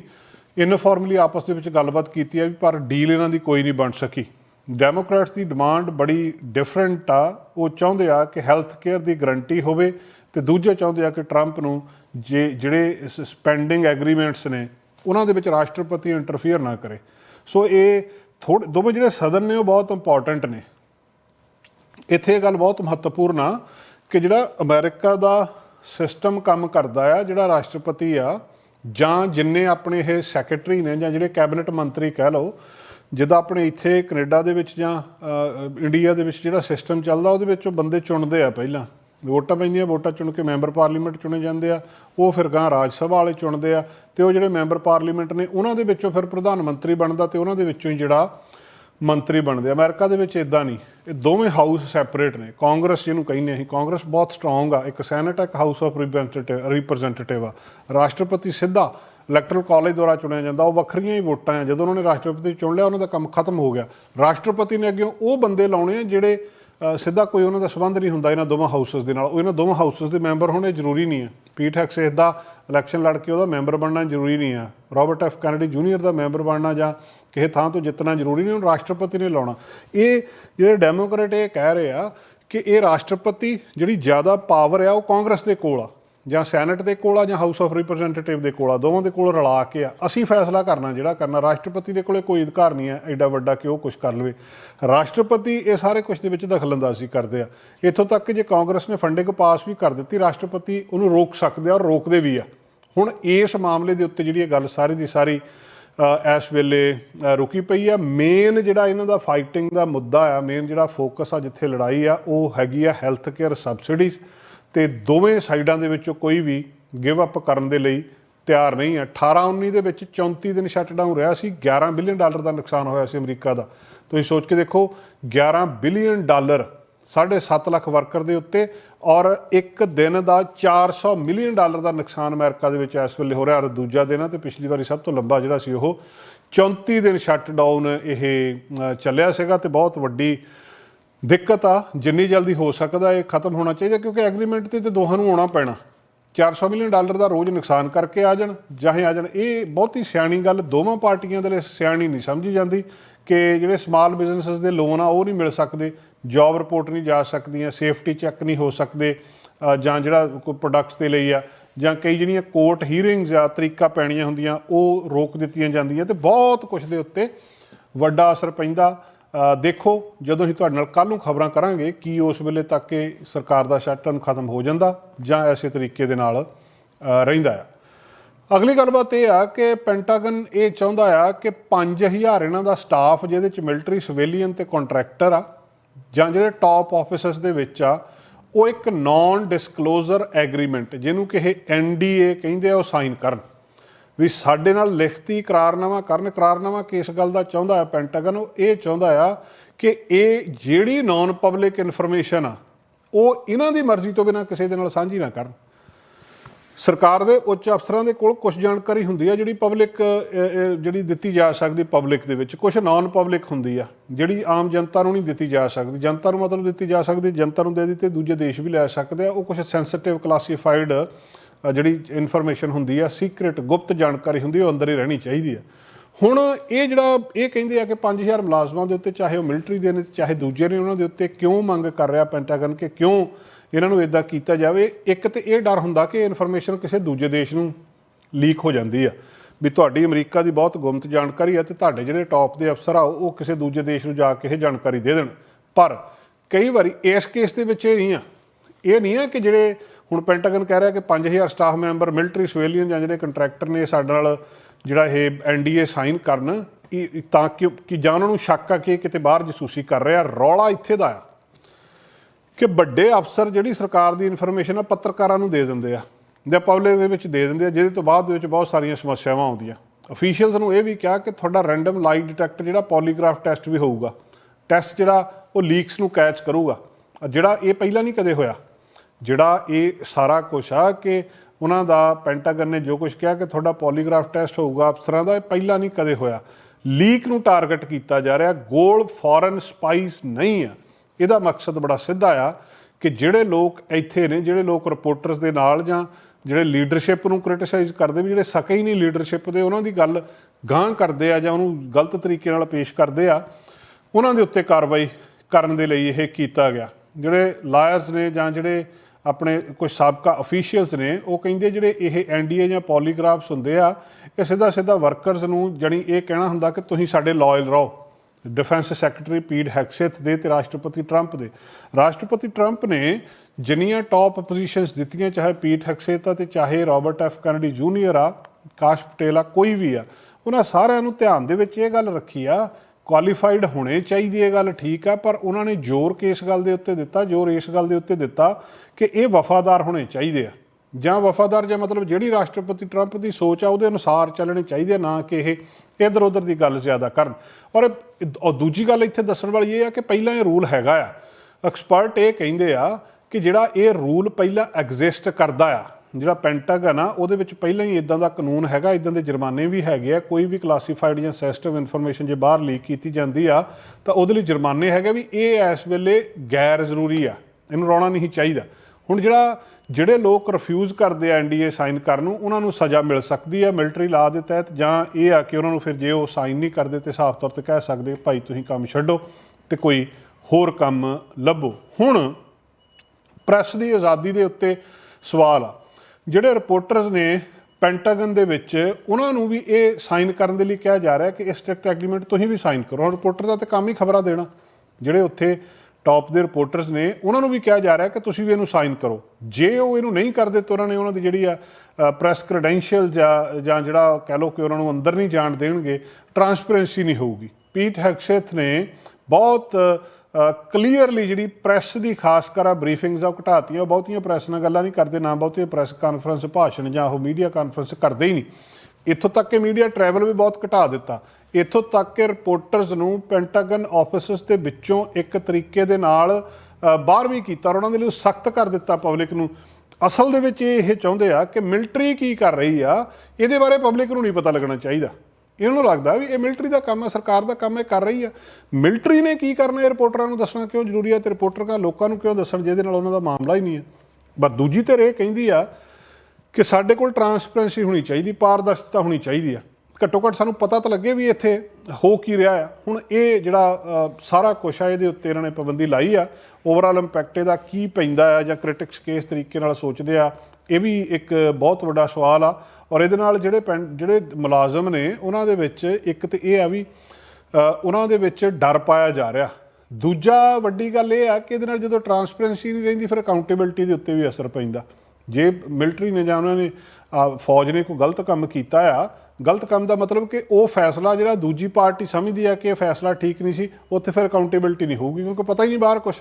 ਇਨਫਾਰਮਲੀ ਆਪਸ ਦੇ ਵਿੱਚ ਗੱਲਬਾਤ ਕੀਤੀ ਆ ਵੀ ਪਰ ਡੀਲ ਇਹਨਾਂ ਦੀ ਕੋਈ ਨਹੀਂ ਬਣ ਸਕੀ। ਡੈਮੋਕ੍ਰੈਟਸ ਦੀ ਡਿਮਾਂਡ ਬੜੀ ਡਿਫਰੈਂਟ ਆ। ਉਹ ਚਾਹੁੰਦੇ ਆ ਕਿ ਹੈਲਥ ਕੇਅਰ ਦੀ ਗਰੰਟੀ ਹੋਵੇ ਤੇ ਦੂਜੇ ਚਾਹੁੰਦੇ ਆ ਕਿ ਟਰੰਪ ਨੂੰ ਜੇ ਜਿਹੜੇ ਸਪੈਂਡਿੰਗ ਐਗਰੀਮੈਂਟਸ ਨੇ, ਉਹਨਾਂ ਦੇ ਵਿੱਚ ਰਾਸ਼ਟਰਪਤੀ ਇੰਟਰਫੀਅਰ ਨਾ ਕਰੇ। ਸੋ ਇਹ ਥੋੜੇ, ਦੋਵੇਂ ਜਿਹੜੇ ਸਦਨ ਨੇ ਉਹ ਬਹੁਤ ਇੰਪੋਰਟੈਂਟ ਨੇ। ਇੱਥੇ ਇਹ ਗੱਲ ਬਹੁਤ ਮਹੱਤਵਪੂਰਨ ਆ ਕਿ ਜਿਹੜਾ ਅਮਰੀਕਾ ਦਾ ਸਿਸਟਮ ਕੰਮ ਕਰਦਾ ਆ, ਜਿਹੜਾ ਰਾਸ਼ਟਰਪਤੀ ਆ, ਜਾਂ ਜਿੰਨੇ ਆਪਣੇ ਇਹ ਸੈਕਟਰੀ ਨੇ, ਜਾਂ ਜਿਹੜੇ ਕੈਬਨਿਟ ਮੰਤਰੀ ਕਹਿ ਲਓ, ਜਿੱਦਾਂ ਆਪਣੇ ਇੱਥੇ ਕੈਨੇਡਾ ਦੇ ਵਿੱਚ ਜਾਂ ਇੰਡੀਆ ਦੇ ਵਿੱਚ ਜਿਹੜਾ ਸਿਸਟਮ ਚੱਲਦਾ, ਉਹਦੇ ਵਿੱਚ ਉਹ ਬੰਦੇ ਚੁਣਦੇ ਆ ਪਹਿਲਾਂ। ਵੋਟਾਂ ਪੈਂਦੀਆਂ, ਵੋਟਾਂ ਚੁਣ ਕੇ ਮੈਂਬਰ ਪਾਰਲੀਮੈਂਟ ਚੁਣੇ ਜਾਂਦੇ ਆ, ਉਹ ਫਿਰ ਗਾਂ ਰਾਜ ਸਭਾ ਵਾਲੇ ਚੁਣਦੇ ਆ ਤੇ ਉਹ ਜਿਹੜੇ ਮੈਂਬਰ ਪਾਰਲੀਮੈਂਟ ਨੇ ਉਹਨਾਂ ਦੇ ਵਿੱਚੋਂ ਫਿਰ ਪ੍ਰਧਾਨ ਮੰਤਰੀ ਬਣਦਾ ਤੇ ਉਹਨਾਂ ਦੇ ਵਿੱਚੋਂ ਹੀ ਜਿਹੜਾ ਮੰਤਰੀ ਬਣਦੇ ਆ। ਅਮਰੀਕਾ ਦੇ ਵਿੱਚ ਇਦਾਂ ਨਹੀਂ, ਇਹ ਦੋਵੇਂ ਹਾਊਸ ਸੈਪਰੇਟ ਨੇ, ਕਾਂਗਰਸ ਜਿਹਨੂੰ ਕਹਿੰਦੇ ਅਸੀਂ, ਕਾਂਗਰਸ ਬਹੁਤ ਸਟਰੋਂਗ ਆ, ਇੱਕ ਸੈਨੇਟ ਇੱਕ ਹਾਊਸ ਆਫ ਰਿਪਰੈਜ਼ੈਂਟੇਟਿਵ ਰਿਪਰੈਜ਼ੈਂਟੇਟਿਵ ਆ। ਰਾਸ਼ਟਰਪਤੀ ਸਿੱਧਾ ਇਲੈਕਟਰਲ ਕਾਲਜ ਦੁਆਰਾ ਚੁਣਿਆ ਜਾਂਦਾ, ਉਹ ਵੱਖਰੀਆਂ ਹੀ ਵੋਟਾਂ ਆ, ਜਦੋਂ ਉਹਨਾਂ ਨੇ ਰਾਸ਼ਟਰਪਤੀ ਚੁਣ ਲਿਆ, ਉਹਨਾਂ ਦਾ ਕੰਮ ਖਤਮ ਹੋ ਗਿਆ। ਰਾਸ਼ਟਰਪਤੀ ਨੇ ਅੱਗੇ ਉਹ ਬੰਦੇ ਲਾਉਣੇ ਆ ਜਿਹੜੇ ਸਿੱਧਾ ਕੋਈ ਉਹਨਾਂ ਦਾ ਸੰਬੰਧ ਨਹੀਂ ਹੁੰਦਾ ਇਹਨਾਂ ਦੋਵਾਂ ਹਾਊਸਸ ਦੇ ਨਾਲ। ਉਹ ਇਹਨਾਂ ਦੋਵਾਂ ਹਾਊਸਸ ਦੇ ਮੈਂਬਰ ਹੋਣੇ ਜ਼ਰੂਰੀ ਨਹੀਂ ਹੈ। ਪੀਟ ਹੈਕਸੇਸ ਦਾ ਇਲੈਕਸ਼ਨ ਲੜ ਕੇ ਉਹਦਾ ਮੈਂਬਰ ਬਣਨਾ ਜ਼ਰੂਰੀ ਨਹੀਂ ਆ ਰਾਬਰਟ ਐਫ ਕੈਨੇਡੀ ਜੂਨੀਅਰ ਦਾ ਮੈਂਬਰ ਬਣਨਾ ਜਾਂ ਕਿਸੇ ਥਾਂ ਤੋਂ ਜਿੱਤਣਾ ਜ਼ਰੂਰੀ ਨਹੀਂ, ਉਹਨੂੰ ਰਾਸ਼ਟਰਪਤੀ ਨੇ ਲਾਉਣਾ। ਇਹ ਜਿਹੜੇ ਡੈਮੋਕ੍ਰੇਟ ਇਹ ਕਹਿ ਰਹੇ ਆ ਕਿ ਇਹ ਰਾਸ਼ਟਰਪਤੀ ਜਿਹੜੀ ਜ਼ਿਆਦਾ ਪਾਵਰ ਆ, ਉਹ ਕਾਂਗਰਸ ਦੇ ਕੋਲ ਆ। ਜਾਂ ਸੈਨੇਟ ਦੇ ਕੋਲ ਆ ਜਾਂ ਹਾਊਸ ਆਫ ਰਿਪਰੈਜ਼ੈਂਟੇਟਿਵ ਦੇ ਕੋਲ ਆ, ਦੋਵਾਂ ਦੇ ਕੋਲ ਰਲਾ ਕੇ ਆ। ਅਸੀਂ ਫੈਸਲਾ ਕਰਨਾ, ਜਿਹੜਾ ਕਰਨਾ, ਰਾਸ਼ਟਰਪਤੀ ਦੇ ਕੋਲੇ ਕੋਈ ਅਧਿਕਾਰ ਨਹੀਂ ਹੈ ਐਡਾ ਵੱਡਾ ਕਿ ਉਹ ਕੁਝ ਕਰ ਲਵੇ? ਰਾਸ਼ਟਰਪਤੀ ਇਹ ਸਾਰੇ ਕੁਝ ਦੇ ਵਿੱਚ ਦਖਲਅੰਦਾਜ਼ੀ ਕਰਦੇ ਆ। ਇੱਥੋਂ ਤੱਕ ਕਿ ਜੇ ਕਾਂਗਰਸ ਨੇ ਫੰਡਿੰਗ ਪਾਸ ਵੀ ਕਰ ਦਿੱਤੀ, ਰਾਸ਼ਟਰਪਤੀ ਉਹਨੂੰ ਰੋਕ ਸਕਦੇ ਆ ਔਰ ਰੋਕਦੇ ਵੀ ਆ। ਹੁਣ ਇਸ ਮਾਮਲੇ ਦੇ ਉੱਤੇ ਜਿਹੜੀ ਇਹ ਗੱਲ ਸਾਰੀ ਦੀ ਸਾਰੀ ਇਸ ਵੇਲੇ ਰੁਕੀ ਪਈ ਆ। ਮੇਨ ਜਿਹੜਾ ਇਹਨਾਂ ਦਾ ਫਾਈਟਿੰਗ ਦਾ ਮੁੱਦਾ ਆ ਮੇਨ ਜਿਹੜਾ ਫੋਕਸ ਆ, ਜਿੱਥੇ ਲੜਾਈ ਆ, ਉਹ ਹੈਗੀ ਆ ਹੈਲਥ ਕੇਅਰ ਸਬਸਿਡੀਜ਼ ਤੇ ਦੋਵੇਂ ਸਾਈਡਾਂ ਦੇ ਵਿੱਚੋਂ ਕੋਈ ਵੀ ਗਿਵ ਅਪ ਕਰਨ ਦੇ ਲਈ ਤਿਆਰ ਨਹੀਂ ਹੈ। 18 19 ਦੇ ਵਿੱਚ 34 ਦਿਨ ਸ਼ਟਡਾਊਨ ਰਿਹਾ ਸੀ। 11 ਬਿਲੀਅਨ ਡਾਲਰ ਦਾ ਨੁਕਸਾਨ ਹੋਇਆ ਸੀ ਅਮਰੀਕਾ ਦਾ। ਤੁਸੀਂ ਸੋਚ ਕੇ ਦੇਖੋ 11 ਬਿਲੀਅਨ ਡਾਲਰ 7.5 ਲੱਖ ਵਰਕਰ ਦੇ ਉੱਤੇ ਔਰ ਇੱਕ ਦਿਨ ਦਾ 400 ਮਿਲੀਅਨ ਡਾਲਰ ਦਾ ਨੁਕਸਾਨ ਅਮਰੀਕਾ ਦੇ ਵਿੱਚ ਇਸ ਵੇਲੇ ਹੋ ਰਿਹਾ। ਔਰ ਦੂਜਾ ਦਿਨ ਆ ਤੇ ਪਿਛਲੀ ਵਾਰੀ ਸਭ ਤੋਂ ਲੰਬਾ ਜਿਹੜਾ ਸੀ ਉਹ 34 ਦਿਨ ਸ਼ਟਡਾਊਨ ਇਹ ਚੱਲਿਆ ਸੀਗਾ ਤੇ ਬਹੁਤ ਵੱਡੀ ਦਿੱਕਤ ਆ, ਜਿੰਨੀ ਜਲਦੀ ਹੋ ਸਕਦਾ ਇਹ ਖਤਮ ਹੋਣਾ ਚਾਹੀਦਾ, ਕਿਉਂਕਿ ਐਗਰੀਮੈਂਟ ਤੇ ਤੇ ਦੋਹਾਂ ਨੂੰ ਆਉਣਾ ਪੈਣਾ। 400 ਮਿਲੀਅਨ ਡਾਲਰ ਦਾ ਰੋਜ਼ ਨੁਕਸਾਨ ਕਰਕੇ ਆ ਜਾਣ ਚਾਹੇ ਆ ਜਾਣ, ਇਹ ਬਹੁਤੀ ਸਿਆਣੀ ਗੱਲ ਦੋਵਾਂ ਪਾਰਟੀਆਂ ਦੇ ਲਈ ਸਿਆਣੀ ਨਹੀਂ ਸਮਝੀ ਜਾਂਦੀ ਕਿ ਜਿਹੜੇ ਸਮਾਲ ਬਿਜ਼ਨੈਸਸ ਦੇ ਲੋਨ ਆ, ਉਹ ਨਹੀਂ ਮਿਲ ਸਕਦੇ ਜੌਬ ਰਿਪੋਰਟ ਨਹੀਂ ਜਾ ਸਕਦੀਆਂ ਸੇਫਟੀ ਚੈੱਕ ਨਹੀਂ ਹੋ ਸਕਦੇ ਜਾਂ ਜਿਹੜਾ ਕੋਈ ਪ੍ਰੋਡਕਟਸ ਦੇ ਲਈ ਆ, ਜਾਂ ਕਈ ਜਿਹੜੀਆਂ ਕੋਰਟ ਹੀਅਰਿੰਗਸ ਆ, ਤਰੀਕਾ ਪੈਣੀਆਂ ਹੁੰਦੀਆਂ, ਉਹ ਰੋਕ ਦਿੱਤੀਆਂ ਜਾਂਦੀਆਂ ਤੇ ਬਹੁਤ ਕੁਝ ਦੇ ਉੱਤੇ ਵੱਡਾ ਅਸਰ ਪੈਂਦਾ। ਦੇਖੋ, ਜਦੋਂ ਅਸੀਂ ਤੁਹਾਡੇ ਨਾਲ ਕੱਲ ਨੂੰ ਖਬਰਾਂ ਕਰਾਂਗੇ ਕੀ ਉਸ ਵੇਲੇ ਤੱਕ ਇਹ ਸਰਕਾਰ ਦਾ ਸ਼ਟਡਾਊਨ ਖਤਮ ਹੋ ਜਾਂਦਾ ਜਾਂ ਐਸੇ ਤਰੀਕੇ ਦੇ ਨਾਲ ਰਹਿੰਦਾ ਆ। ਅਗਲੀ ਗੱਲਬਾਤ ਇਹ ਆ ਕਿ ਪੈਂਟਾਗਨ ਇਹ ਚਾਹੁੰਦਾ ਆ ਕਿ 5000 ਇਹਨਾਂ ਦਾ ਸਟਾਫ ਜਿਹਦੇ ਚ ਮਿਲਟਰੀ ਸਿਵਿਲੀਅਨ ਤੇ ਕੰਟਰੈਕਟਰ ਆ, ਜਾਂ ਜਿਹੜੇ ਟਾਪ ਆਫਿਸਰਸ ਦੇ ਵਿੱਚ ਆ, ਉਹ ਇੱਕ ਨਾਨ ਡਿਸਕਲੋਜ਼ਰ ਐਗਰੀਮੈਂਟ ਜਿਹਨੂੰ ਕਿ ਇਹ ਐਨਡੀਏ ਕਹਿੰਦੇ ਆ, ਉਹ ਸਾਈਨ ਕਰਨ। ਵੀ ਸਾਡੇ ਨਾਲ ਲਿਖਤੀ ਇਕਰਾਰਨਾਮਾ ਕਰਨ ਇਕਰਾਰਨਾਮਾ ਕਿਸ ਗੱਲ ਦਾ ਚਾਹੁੰਦਾ ਹੈ? ਪੈਂਟਾਗਨ ਉਹ ਇਹ ਚਾਹੁੰਦਾ ਆ ਕਿ ਇਹ ਜਿਹੜੀ ਨਾਨ ਪਬਲਿਕ ਇਨਫੋਰਮੇਸ਼ਨ ਆ, ਉਹ ਇਹਨਾਂ ਦੀ ਮਰਜ਼ੀ ਤੋਂ ਬਿਨਾਂ ਕਿਸੇ ਦੇ ਨਾਲ ਸਾਂਝੀ ਨਾ ਕਰਨ। ਸਰਕਾਰ ਦੇ ਉੱਚ ਅਫਸਰਾਂ ਦੇ ਕੋਲ ਕੁਝ ਜਾਣਕਾਰੀ ਹੁੰਦੀ ਆ ਜਿਹੜੀ ਪਬਲਿਕ ਜਿਹੜੀ ਦਿੱਤੀ ਜਾ ਸਕਦੀ ਪਬਲਿਕ ਦੇ ਵਿੱਚ। ਕੁਝ ਨਾਨ ਪਬਲਿਕ ਹੁੰਦੀ ਆ, ਜਿਹੜੀ ਆਮ ਜਨਤਾ ਨੂੰ ਨਹੀਂ ਦਿੱਤੀ ਜਾ ਸਕਦੀ। ਜਨਤਾ ਨੂੰ ਮਤਲਬ ਦਿੱਤੀ ਜਾ ਸਕਦੀ, ਜਨਤਾ ਨੂੰ ਦੇ ਦਿੱਤੀ, ਦੂਜੇ ਦੇਸ਼ ਵੀ ਲੈ ਸਕਦੇ ਆ। ਉਹ ਕੁਝ ਸੈਂਸਿਟਿਵ ਕਲਾਸੀਫਾਈਡ ਜਿਹੜੀ ਇਨਫੋਰਮੇਸ਼ਨ ਹੁੰਦੀ ਆ ਸੀਕ੍ਰੀਟ ਗੁਪਤ ਜਾਣਕਾਰੀ ਹੁੰਦੀ ਉਹ ਅੰਦਰ ਹੀ ਰਹਿਣੀ ਚਾਹੀਦੀ ਹੈ ਹੁਣ ਇਹ ਜਿਹੜਾ, ਇਹ ਕਹਿੰਦੇ ਆ ਕਿ 5000 ਮੁਲਾਜ਼ਮਾਂ ਦੇ ਉੱਤੇ, ਚਾਹੇ ਉਹ ਮਿਲਟਰੀ ਦੇ ਨੇ, ਚਾਹੇ ਦੂਜੇ ਨੇ, ਉਹਨਾਂ ਦੇ ਉੱਤੇ ਕਿਉਂ ਮੰਗ ਕਰ ਰਿਹਾ ਪੈਂਟਾਗਨ ਕਿ ਕਿਉਂ ਇਹਨਾਂ ਨੂੰ ਇਦਾਂ ਕੀਤਾ ਜਾਵੇ? ਇੱਕ ਤੇ ਇਹ ਡਰ ਹੁੰਦਾ ਕਿ ਇਨਫੋਰਮੇਸ਼ਨ ਕਿਸੇ ਦੂਜੇ ਦੇਸ਼ ਨੂੰ ਲੀਕ ਹੋ ਜਾਂਦੀ ਆ। ਵੀ ਤੁਹਾਡੀ ਅਮਰੀਕਾ ਦੀ ਬਹੁਤ ਗੁਪਤ ਜਾਣਕਾਰੀ ਆ ਤੇ ਤੁਹਾਡੇ ਜਿਹੜੇ ਟੌਪ ਦੇ ਅਫਸਰ ਆ, ਉਹ ਕਿਸੇ ਦੂਜੇ ਦੇਸ਼ ਨੂੰ ਜਾ ਕੇ ਇਹ ਜਾਣਕਾਰੀ ਦੇ ਦੇਣ। ਪਰ ਕਈ ਵਾਰੀ ਇਸ ਕੇਸ ਦੇ ਵਿੱਚ ਇਹ ਨਹੀਂ ਆ। ਇਹ ਨਹੀਂ ਆ ਕਿ ਜਿਹੜੇ ਹੁਣ ਪੈਂਟਾਗਨ ਕਹਿ ਰਿਹਾ ਕਿ 5000 ਸਟਾਫ ਮੈਂਬਰ ਮਿਲਟਰੀ ਸਿਵਿਲੀਅਨ ਜਾਂ ਜਿਹੜੇ ਕੰਟਰੈਕਟਰ ਨੇ ਸਾਡੇ ਨਾਲ ਜਿਹੜਾ ਇਹ ਐਨਡੀਏ ਸਾਈਨ ਕਰਨ ਤਾਂ ਕਿ ਕਿ ਜਾਂ ਉਹਨਾਂ ਨੂੰ ਸ਼ੱਕ ਆ ਕਿ ਕਿਤੇ ਬਾਹਰ ਜਸੂਸੀ ਕਰ ਰਿਹਾ। ਰੌਲਾ ਇੱਥੇ ਦਾ ਆ ਕਿ ਵੱਡੇ ਅਫਸਰ ਜਿਹੜੀ ਸਰਕਾਰ ਦੀ ਇਨਫੋਰਮੇਸ਼ਨ ਆ, ਪੱਤਰਕਾਰਾਂ ਨੂੰ ਦੇ ਦਿੰਦੇ ਆ ਜਾਂ ਪਬਲਿਕ ਦੇ ਵਿੱਚ ਦੇ ਦਿੰਦੇ ਆ, ਜਿਹਦੇ ਤੋਂ ਬਾਅਦ ਦੇ ਵਿੱਚ ਬਹੁਤ ਸਾਰੀਆਂ ਸਮੱਸਿਆਵਾਂ ਆਉਂਦੀਆਂ। ਅਫੀਸ਼ੀਅਲਸ ਨੂੰ ਇਹ ਵੀ ਕਿਹਾ ਕਿ ਤੁਹਾਡਾ ਰੈਂਡਮ ਲਾਈ ਡਿਟੈਕਟ ਜਿਹੜਾ ਪੋਲੀਗ੍ਰਾਫ ਟੈਸਟ ਵੀ ਹੋਊਗਾ ਟੈਸਟ ਜਿਹੜਾ ਉਹ ਲੀਕਸ ਨੂੰ ਕੈਚ ਕਰੂਗਾ। ਜਿਹੜਾ ਇਹ ਪਹਿਲਾਂ ਨਹੀਂ ਕਦੇ ਹੋਇਆ। ਜਿਹੜਾ ਇਹ ਸਾਰਾ ਕੁਝ ਆ ਕਿ ਉਹਨਾਂ ਦਾ ਪੈਂਟਾਗਨ ਨੇ ਜੋ ਕੁਝ ਕਿਹਾ ਕਿ ਤੁਹਾਡਾ ਪੋਲੀਗ੍ਰਾਫ ਟੈਸਟ ਹੋਊਗਾ ਅਫਸਰਾਂ ਦਾ, ਇਹ ਪਹਿਲਾਂ ਨਹੀਂ ਕਦੇ ਹੋਇਆ। ਲੀਕ ਨੂੰ ਟਾਰਗੇਟ ਕੀਤਾ ਜਾ ਰਿਹਾ, ਗੋਲ ਫੋਰਨ ਸਪਾਈਸ ਨਹੀਂ ਆ। ਇਹਦਾ ਮਕਸਦ ਬੜਾ ਸਿੱਧਾ ਆ ਕਿ ਜਿਹੜੇ ਲੋਕ ਇੱਥੇ ਨੇ, ਜਿਹੜੇ ਲੋਕ ਰਿਪੋਰਟਰਸ ਦੇ ਨਾਲ ਜਾਂ ਜਿਹੜੇ ਲੀਡਰਸ਼ਿਪ ਨੂੰ ਕ੍ਰਿਟਿਸਾਈਜ਼ ਕਰਦੇ ਵੀ, ਜਿਹੜੇ ਸਕੇ ਹੀ ਨਹੀਂ ਲੀਡਰਸ਼ਿਪ ਦੇ, ਉਹਨਾਂ ਦੀ ਗੱਲ ਗਾਂਹ ਕਰਦੇ ਆ ਜਾਂ ਉਹਨੂੰ ਗਲਤ ਤਰੀਕੇ ਨਾਲ ਪੇਸ਼ ਕਰਦੇ ਆ, ਉਹਨਾਂ ਦੇ ਉੱਤੇ ਕਾਰਵਾਈ ਕਰਨ ਦੇ ਲਈ ਇਹ ਕੀਤਾ ਗਿਆ। ਜਿਹੜੇ ਲਾਇਰਸ ਨੇ ਜਾਂ ਜਿਹੜੇ ਆਪਣੇ ਕੁਝ ਸਾਬਕਾ ਅਫੀਸ਼ੀਅਲਸ ਨੇ, ਉਹ ਕਹਿੰਦੇ ਜਿਹੜੇ ਇਹ ਐਨਡੀਏ ਜਾਂ ਪੋਲੀਗ੍ਰਾਫਸ ਹੁੰਦੇ ਆ, ਇਹ ਸਿੱਧਾ ਸਿੱਧਾ ਵਰਕਰਸ ਨੂੰ ਜਣੀ ਇਹ ਕਹਿਣਾ ਹੁੰਦਾ ਕਿ ਤੁਸੀਂ ਸਾਡੇ ਲਾਇਲ ਰਹੋ। ਡਿਫੈਂਸ ਸੈਕਟਰੀ ਪੀਟ ਹੈਕਸੇਥ ਦੇ ਤੇ ਰਾਸ਼ਟਰਪਤੀ ਟਰੰਪ ਦੇ। ਰਾਸ਼ਟਰਪਤੀ ਟਰੰਪ ਨੇ ਜਿੰਨੀਆਂ ਟੌਪ ਪੋਜੀਸ਼ਨਸ ਦਿੱਤੀਆਂ, ਚਾਹੇ ਪੀਟ ਹੈਕਸੇਥ ਆ ਤੇ ਚਾਹੇ ਰਾਬਰਟ ਐਫ ਕੈਨੇਡੀ ਜੂਨੀਅਰ ਆ, ਕਾਸ਼ ਪਟੇਲ ਆ, ਕੋਈ ਵੀ ਆ, ਉਹਨਾਂ ਸਾਰਿਆਂ ਨੂੰ ਧਿਆਨ ਦੇ ਵਿੱਚ ਇਹ ਗੱਲ ਰੱਖੀ ਆ ਕੁਆਲੀਫਾਈਡ ਹੋਣੇ ਚਾਹੀਦੀ ਇਹ ਗੱਲ ਠੀਕ ਆ ਪਰ ਉਹਨਾਂ ਨੇ ਜ਼ੋਰ ਕਿਸ ਗੱਲ ਦੇ ਉੱਤੇ ਦਿੱਤਾ ਜ਼ੋਰ ਇਸ ਗੱਲ ਦੇ ਉੱਤੇ ਦਿੱਤਾ ਕਿ ਇਹ ਵਫਾਦਾਰ ਹੋਣੇ ਚਾਹੀਦੇ ਆ। ਜਾਂ ਵਫਾਦਾਰ ਜਾਂ ਮਤਲਬ ਜਿਹੜੀ ਰਾਸ਼ਟਰਪਤੀ ਟਰੰਪ ਦੀ ਸੋਚ ਆ ਉਹਦੇ ਅਨੁਸਾਰ ਚੱਲਣੇ ਚਾਹੀਦੇ ਆ, ਨਾ ਕਿ ਇਹ ਇਧਰ ਉਧਰ ਦੀ ਗੱਲ ਜ਼ਿਆਦਾ ਕਰਨ। ਔਰ ਦੂਜੀ ਗੱਲ ਇੱਥੇ ਦੱਸਣ ਵਾਲੀ ਇਹ ਆ ਕਿ ਪਹਿਲਾਂ ਇਹ ਰੂਲ ਹੈਗਾ ਆ। ਐਕਸਪਰਟ ਇਹ ਕਹਿੰਦੇ ਆ ਕਿ ਜਿਹੜਾ ਇਹ ਰੂਲ ਪਹਿਲਾਂ ਐਗਜ਼ਿਸਟ ਕਰਦਾ ਆ ਜਿਹੜਾ ਪੈਂਟਾਗਨ ਆ ਉਹਦੇ ਵਿੱਚ ਪਹਿਲਾਂ ਹੀ ਇਦਾਂ ਦਾ ਕਾਨੂੰਨ ਹੈਗਾ ਇਦਾਂ ਦੇ ਜੁਰਮਾਨੇ ਵੀ ਹੈਗੇ ਆ, ਕੋਈ ਵੀ ਕਲਾਸੀਫਾਈਡ ਜਾਂ ਸੈਂਸਿਟਿਵ ਇਨਫੋਰਮੇਸ਼ਨ ਜੇ ਬਾਹਰ ਲੀਕ ਕੀਤੀ ਜਾਂਦੀ ਆ, ਤਾਂ ਉਹਦੇ ਲਈ ਜੁਰਮਾਨੇ ਹੈਗੇ ਵੀ ਇਹ ਇਸ ਵੇਲੇ ਗੈਰ ਜ਼ਰੂਰੀ ਆ, ਇਹਨੂੰ ਰੌਣਾ ਨਹੀਂ ਚਾਹੀਦਾ। ਹੁਣ ਜਿਹੜਾ, ਜਿਹੜੇ ਲੋਕ ਰਿਫਿਊਜ਼ ਕਰਦੇ ਆ ਐਨਡੀਏ ਸਾਈਨ ਕਰਨ ਨੂੰ, ਉਹਨਾਂ ਨੂੰ ਸਜ਼ਾ ਮਿਲ ਸਕਦੀ ਹੈ ਮਿਲਟਰੀ ਲਾ ਦੇ ਤਹਿਤ, ਜਾਂ ਇਹ ਆ ਕਿ ਉਹਨਾਂ ਨੂੰ ਫਿਰ ਜੇ ਉਹ ਸਾਈਨ ਨਹੀਂ ਕਰਦੇ ਤੇ ਸਾਫ਼ ਤੌਰ ਤੇ ਕਹਿ ਸਕਦੇ ਭਾਈ, ਤੁਸੀਂ ਕੰਮ ਛੱਡੋ ਤੇ ਕੋਈ ਹੋਰ ਕੰਮ ਲੱਭੋ। ਹੁਣ ਪ੍ਰੈਸ ਦੀ ਆਜ਼ਾਦੀ ਦੇ ਉੱਤੇ ਸਵਾਲ ਆ। ਜਿਹੜੇ ਰਿਪੋਰਟਰਸ ਨੇ ਪੈਂਟਾਗਨ ਦੇ ਵਿੱਚ, ਉਹਨਾਂ ਨੂੰ ਵੀ ਇਹ ਸਾਈਨ ਕਰਨ ਦੇ ਲਈ ਕਿਹਾ ਜਾ ਰਿਹਾ ਕਿ ਇਹ ਸਟ੍ਰਿਕਟ ਐਗਰੀਮੈਂਟ ਤੁਸੀਂ ਵੀ ਸਾਈਨ ਕਰੋ। ਰਿਪੋਰਟਰ ਦਾ ਤਾਂ ਕੰਮ ਹੀ ਖਬਰਾਂ ਦੇਣਾ। ਜਿਹੜੇ ਉੱਥੇ ਟਾਪ ਦੇ ਰਿਪੋਰਟਰਸ ਨੇ, ਉਹਨਾਂ ਨੂੰ ਵੀ ਕਿਹਾ ਜਾ ਰਿਹਾ ਕਿ ਤੁਸੀਂ ਵੀ ਇਹਨੂੰ ਸਾਈਨ ਕਰੋ। ਜੇ ਉਹ ਇਹਨੂੰ ਨਹੀਂ ਕਰਦੇ ਤਾਂ ਉਹਨਾਂ ਨੇ ਉਹਨਾਂ ਦੀ ਜਿਹੜੀ ਆ ਪ੍ਰੈਸ ਕ੍ਰੈਡੈਂਸ਼ੀਅਲ ਜਾਂ ਜਾਂ ਜਿਹੜਾ ਕਹਿ ਲਓ ਕਿ ਉਹਨਾਂ ਨੂੰ ਅੰਦਰ ਨਹੀਂ ਜਾਣ ਦੇਣਗੇ ਟਰਾਂਸਪੇਰੈਂਸੀ ਨਹੀਂ ਹੋਊਗੀ। ਪੀਟ ਹੈਕਸੇਥ ਨੇ ਬਹੁਤ ਕਲੀਅਰਲੀ ਜਿਹੜੀ ਪ੍ਰੈਸ ਦੀ ਖਾਸ ਕਰ ਆ ਬਰੀਫਿੰਗਸ ਆ, ਉਹ ਘਟਾਤੀਆਂ ਬਹੁਤੀਆਂ ਪ੍ਰੈਸ ਨਾਲ ਗੱਲਾਂ ਨਹੀਂ ਕਰਦੇ, ਨਾ ਬਹੁਤੀਆਂ ਪ੍ਰੈਸ ਕਾਨਫਰੰਸ ਭਾਸ਼ਣ ਜਾਂ ਉਹ ਮੀਡੀਆ ਕਾਨਫਰੰਸ ਕਰਦੇ ਹੀ ਨਹੀਂ। ਇੱਥੋਂ ਤੱਕ ਕਿ ਮੀਡੀਆ ਟਰੈਵਲ ਵੀ ਬਹੁਤ ਘਟਾ ਦਿੱਤਾ। ਇੱਥੋਂ ਤੱਕ ਕਿ ਰਿਪੋਰਟਰਸ ਨੂੰ ਪੈਂਟਾਗਨ ਆਫਿਸਸ ਦੇ ਵਿੱਚੋਂ ਇੱਕ ਤਰੀਕੇ ਦੇ ਨਾਲ ਬਾਹਰ ਵੀ ਕੀਤਾ ਔਰ ਉਹਨਾਂ ਦੇ ਲਈ ਸਖਤ ਕਰ ਦਿੱਤਾ ਪਬਲਿਕ ਨੂੰ। ਅਸਲ ਦੇ ਵਿੱਚ ਇਹ ਇਹ ਚਾਹੁੰਦੇ ਆ ਕਿ ਮਿਲਟਰੀ ਕੀ ਕਰ ਰਹੀ ਆ, ਇਹਦੇ ਬਾਰੇ ਪਬਲਿਕ ਨੂੰ ਨਹੀਂ ਪਤਾ ਲੱਗਣਾ ਚਾਹੀਦਾ। ਇਹਨਾਂ ਨੂੰ ਲੱਗਦਾ ਵੀ ਇਹ ਮਿਲਟਰੀ ਦਾ ਕੰਮ ਹੈ, ਸਰਕਾਰ ਦਾ ਕੰਮ ਹੈ ਕਰ ਰਹੀ ਆ ਮਿਲਟਰੀ ਨੇ ਕੀ ਕਰਨਾ ਇਹ ਰਿਪੋਰਟਰਾਂ ਨੂੰ ਦੱਸਣਾ ਕਿਉਂ ਜ਼ਰੂਰੀ ਹੈ ਤੇ ਰਿਪੋਰਟਰ ਕਾ ਲੋਕਾਂ ਨੂੰ ਕਿਉਂ ਦੱਸਣ ਜਿਹਦੇ ਨਾਲ ਉਹਨਾਂ ਦਾ ਮਾਮਲਾ ਹੀ ਨਹੀਂ ਹੈ? ਪਰ ਦੂਜੀ ਧਿਰ ਇਹ ਕਹਿੰਦੀ ਆ ਕਿ ਸਾਡੇ ਕੋਲ ਟਰਾਂਸਪੇਰੈਂਸੀ ਹੋਣੀ ਚਾਹੀਦੀ, ਪਾਰਦਰਸ਼ਤਾ ਹੋਣੀ ਚਾਹੀਦੀ ਆ। ਘੱਟੋ ਘੱਟ ਸਾਨੂੰ ਪਤਾ ਤਾਂ ਲੱਗੇ ਵੀ ਇੱਥੇ ਹੋ ਕੀ ਰਿਹਾ ਆ। ਹੁਣ ਇਹ ਜਿਹੜਾ ਸਾਰਾ ਕੁਛ ਆ, ਇਹਦੇ ਉੱਤੇ ਇਹਨਾਂ ਨੇ ਪਾਬੰਦੀ ਲਾਈ ਆ। ਓਵਰਆਲ ਇੰਪੈਕਟ ਇਹਦਾ ਕੀ ਪੈਂਦਾ ਆ ਜਾਂ ਕ੍ਰਿਟਿਕਸ ਕਿਸ ਤਰੀਕੇ ਨਾਲ ਸੋਚਦੇ ਆ? ਇਹ ਵੀ ਇੱਕ ਬਹੁਤ ਵੱਡਾ ਸਵਾਲ ਆ ਔਰ ਇਹਦੇ ਨਾਲ ਜਿਹੜੇ ਪੈਨ- ਜਿਹੜੇ ਮੁਲਾਜ਼ਮ ਨੇ, ਉਹਨਾਂ ਦੇ ਵਿੱਚ ਇੱਕ ਤੇ ਇਹ ਆ ਵੀ ਉਹਨਾਂ ਦੇ ਵਿੱਚ ਡਰ ਪਾਇਆ ਜਾ ਰਿਹਾ। ਦੂਜਾ ਵੱਡੀ ਗੱਲ ਇਹ ਆ ਕਿ ਇਹਦੇ ਨਾਲ ਜਦੋਂ ਟਰਾਂਸਪੇਰੈਂਸੀ ਨਹੀਂ ਰਹਿੰਦੀ, ਫਿਰ ਅਕਾਊਂਟੇਬਿਲਟੀ ਦੇ ਉੱਤੇ ਵੀ ਅਸਰ ਪੈਂਦਾ। ਜੇ ਮਿਲਟਰੀ ਨੇ ਜਾਂ ਉਹਨਾਂ ਨੇ ਫੌਜ ਨੇ ਕੋਈ ਗਲਤ ਕੰਮ ਕੀਤਾ ਆ, ਗਲਤ ਕੰਮ ਦਾ ਮਤਲਬ ਕਿ ਉਹ ਫੈਸਲਾ ਜਿਹੜਾ ਦੂਜੀ ਪਾਰਟੀ ਸਮਝਦੀ ਆ ਕਿ ਇਹ ਫੈਸਲਾ ਠੀਕ ਨਹੀਂ ਸੀ, ਉੱਥੇ ਫਿਰ ਅਕਾਊਂਟੇਬਿਲਟੀ ਨਹੀਂ ਹੋਊਗੀ, ਕਿਉਂਕਿ ਪਤਾ ਹੀ ਨਹੀਂ ਬਾਹਰ ਕੁਝ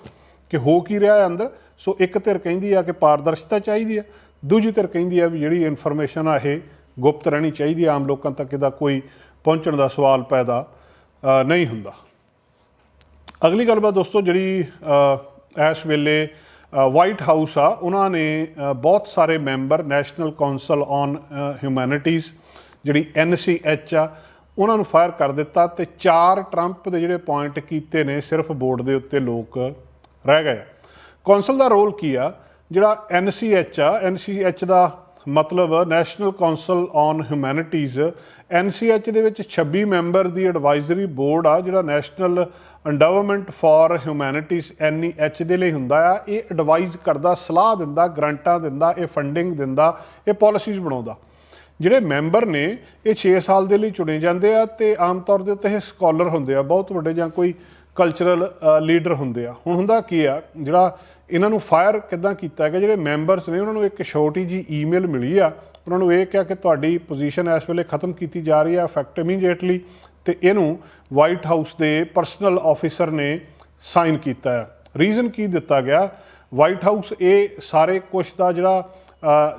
ਕਿ ਹੋ ਕੀ ਰਿਹਾ ਹੈ ਅੰਦਰ। ਸੋ ਇੱਕ ਧਿਰ ਕਹਿੰਦੀ ਆ ਕਿ ਪਾਰਦਰਸ਼ਤਾ ਚਾਹੀਦੀ ਆ। ਦੂਜੀ ਧਿਰ ਕਹਿੰਦੀ ਆ ਵੀ ਜਿਹੜੀ ਇਨਫੋਰਮੇਸ਼ਨ ਆ, ਇਹ ਗੁਪਤ ਰਹਿਣੀ ਚਾਹੀਦੀ ਆ, ਆਮ ਲੋਕਾਂ ਤੱਕ ਇਹਦਾ ਕੋਈ ਪਹੁੰਚਣ ਦਾ ਸਵਾਲ ਪੈਦਾ ਨਹੀਂ ਹੁੰਦਾ। ਅਗਲੀ ਗੱਲਬਾਤ ਦੋਸਤੋ, ਜਿਹੜੀ ਇਸ ਵੇਲੇ ਵਾਈਟ ਹਾਊਸ ਆ, ਉਹਨਾਂ ਨੇ ਬਹੁਤ ਸਾਰੇ member national council on humanities ਜਿਹੜੀ ਐਨਸੀਐਚ ਆ, ਉਹਨਾਂ ਨੂੰ ਫਾਇਰ ਕਰ ਦਿੱਤਾ ਤੇ ਚਾਰ ਟਰੰਪ ਦੇ ਜਿਹੜੇ ਪੁਆਇੰਟ ਕੀਤੇ ਨੇ, ਸਿਰਫ ਬੋਰਡ ਦੇ ਉੱਤੇ ਲੋਕ ਰਹਿ ਗਏ ਕੌਂਸਲ ਦਾ ਰੋਲ ਕੀ ਆ? ਜਿਹੜਾ ਐਨਸੀਐਚ ਆ ਐਨਸੀਐਚ ਦਾ ਮਤਲਬ national council on humanities NCH ਦੇ ਵਿੱਚ 26 ਮੈਂਬਰ ਦੀ ਐਡਵਾਈਜ਼ਰੀ ਬੋਰਡ ਆ, ਜਿਹੜਾ national endowment for humanities NEH ਦੇ ਲਈ ਹੁੰਦਾ ਆ। ਇਹ ਐਡਵਾਈਜ਼ ਕਰਦਾ, ਸਲਾਹ ਦਿੰਦਾ, ਗਰੰਟਾਂ ਦਿੰਦਾ, ਇਹ ਫੰਡਿੰਗ ਦਿੰਦਾ, ਇਹ ਪਾਲਿਸੀਜ਼ ਬਣਾਉਂਦਾ। ਜਿਹੜੇ ਮੈਂਬਰ ਨੇ, ਇਹ 6 ਸਾਲ ਦੇ ਲਈ ਚੁਣੇ ਜਾਂਦੇ ਆ ਤੇ ਆਮ ਤੌਰ ਦੇ ਉੱਤੇ ਇਹ ਸਕਾਲਰ ਹੁੰਦੇ ਆ, ਬਹੁਤ ਵੱਡੇ ਜਾਂ ਕੋਈ ਕਲਚਰਲ ਲੀਡਰ ਹੁੰਦੇ ਆ। ਹੁਣ ਹੁੰਦਾ ਕੀ ਆ, ਜਿਹੜਾ ਇਹਨਾਂ ਨੂੰ ਫਾਇਰ ਕਿਦਾਂ ਕੀਤਾ ਗਿਆ ਜਿਹੜੇ ਮੈਂਬਰਸ ਨੇ, ਉਹਨਾਂ ਨੂੰ ਇੱਕ ਛੋਟੀ ਜੀ ਈਮੇਲ ਮਿਲੀ ਆ। ਉਹਨਾਂ ਨੂੰ ਇਹ ਕਿਹਾ ਕਿ ਤੁਹਾਡੀ ਪੋਜੀਸ਼ਨ ਇਸ ਵੇਲੇ ਖਤਮ ਕੀਤੀ ਜਾ ਰਹੀ ਹੈ ਇਫੈਕਟ ਇਮੀਡੀਏਟਲੀ ਤੇ ਇਹਨੂੰ ਵਾਈਟ ਹਾਊਸ ਦੇ ਪਰਸਨਲ ਆਫੀਸਰ ਨੇ ਸਾਈਨ ਕੀਤਾ ਹੈ ਰੀਜ਼ਨ ਕੀ ਦਿੱਤਾ ਗਿਆ? ਵਾਈਟ ਹਾਊਸ ਇਹ ਸਾਰੇ ਕੁਝ ਦਾ ਜਿਹੜਾ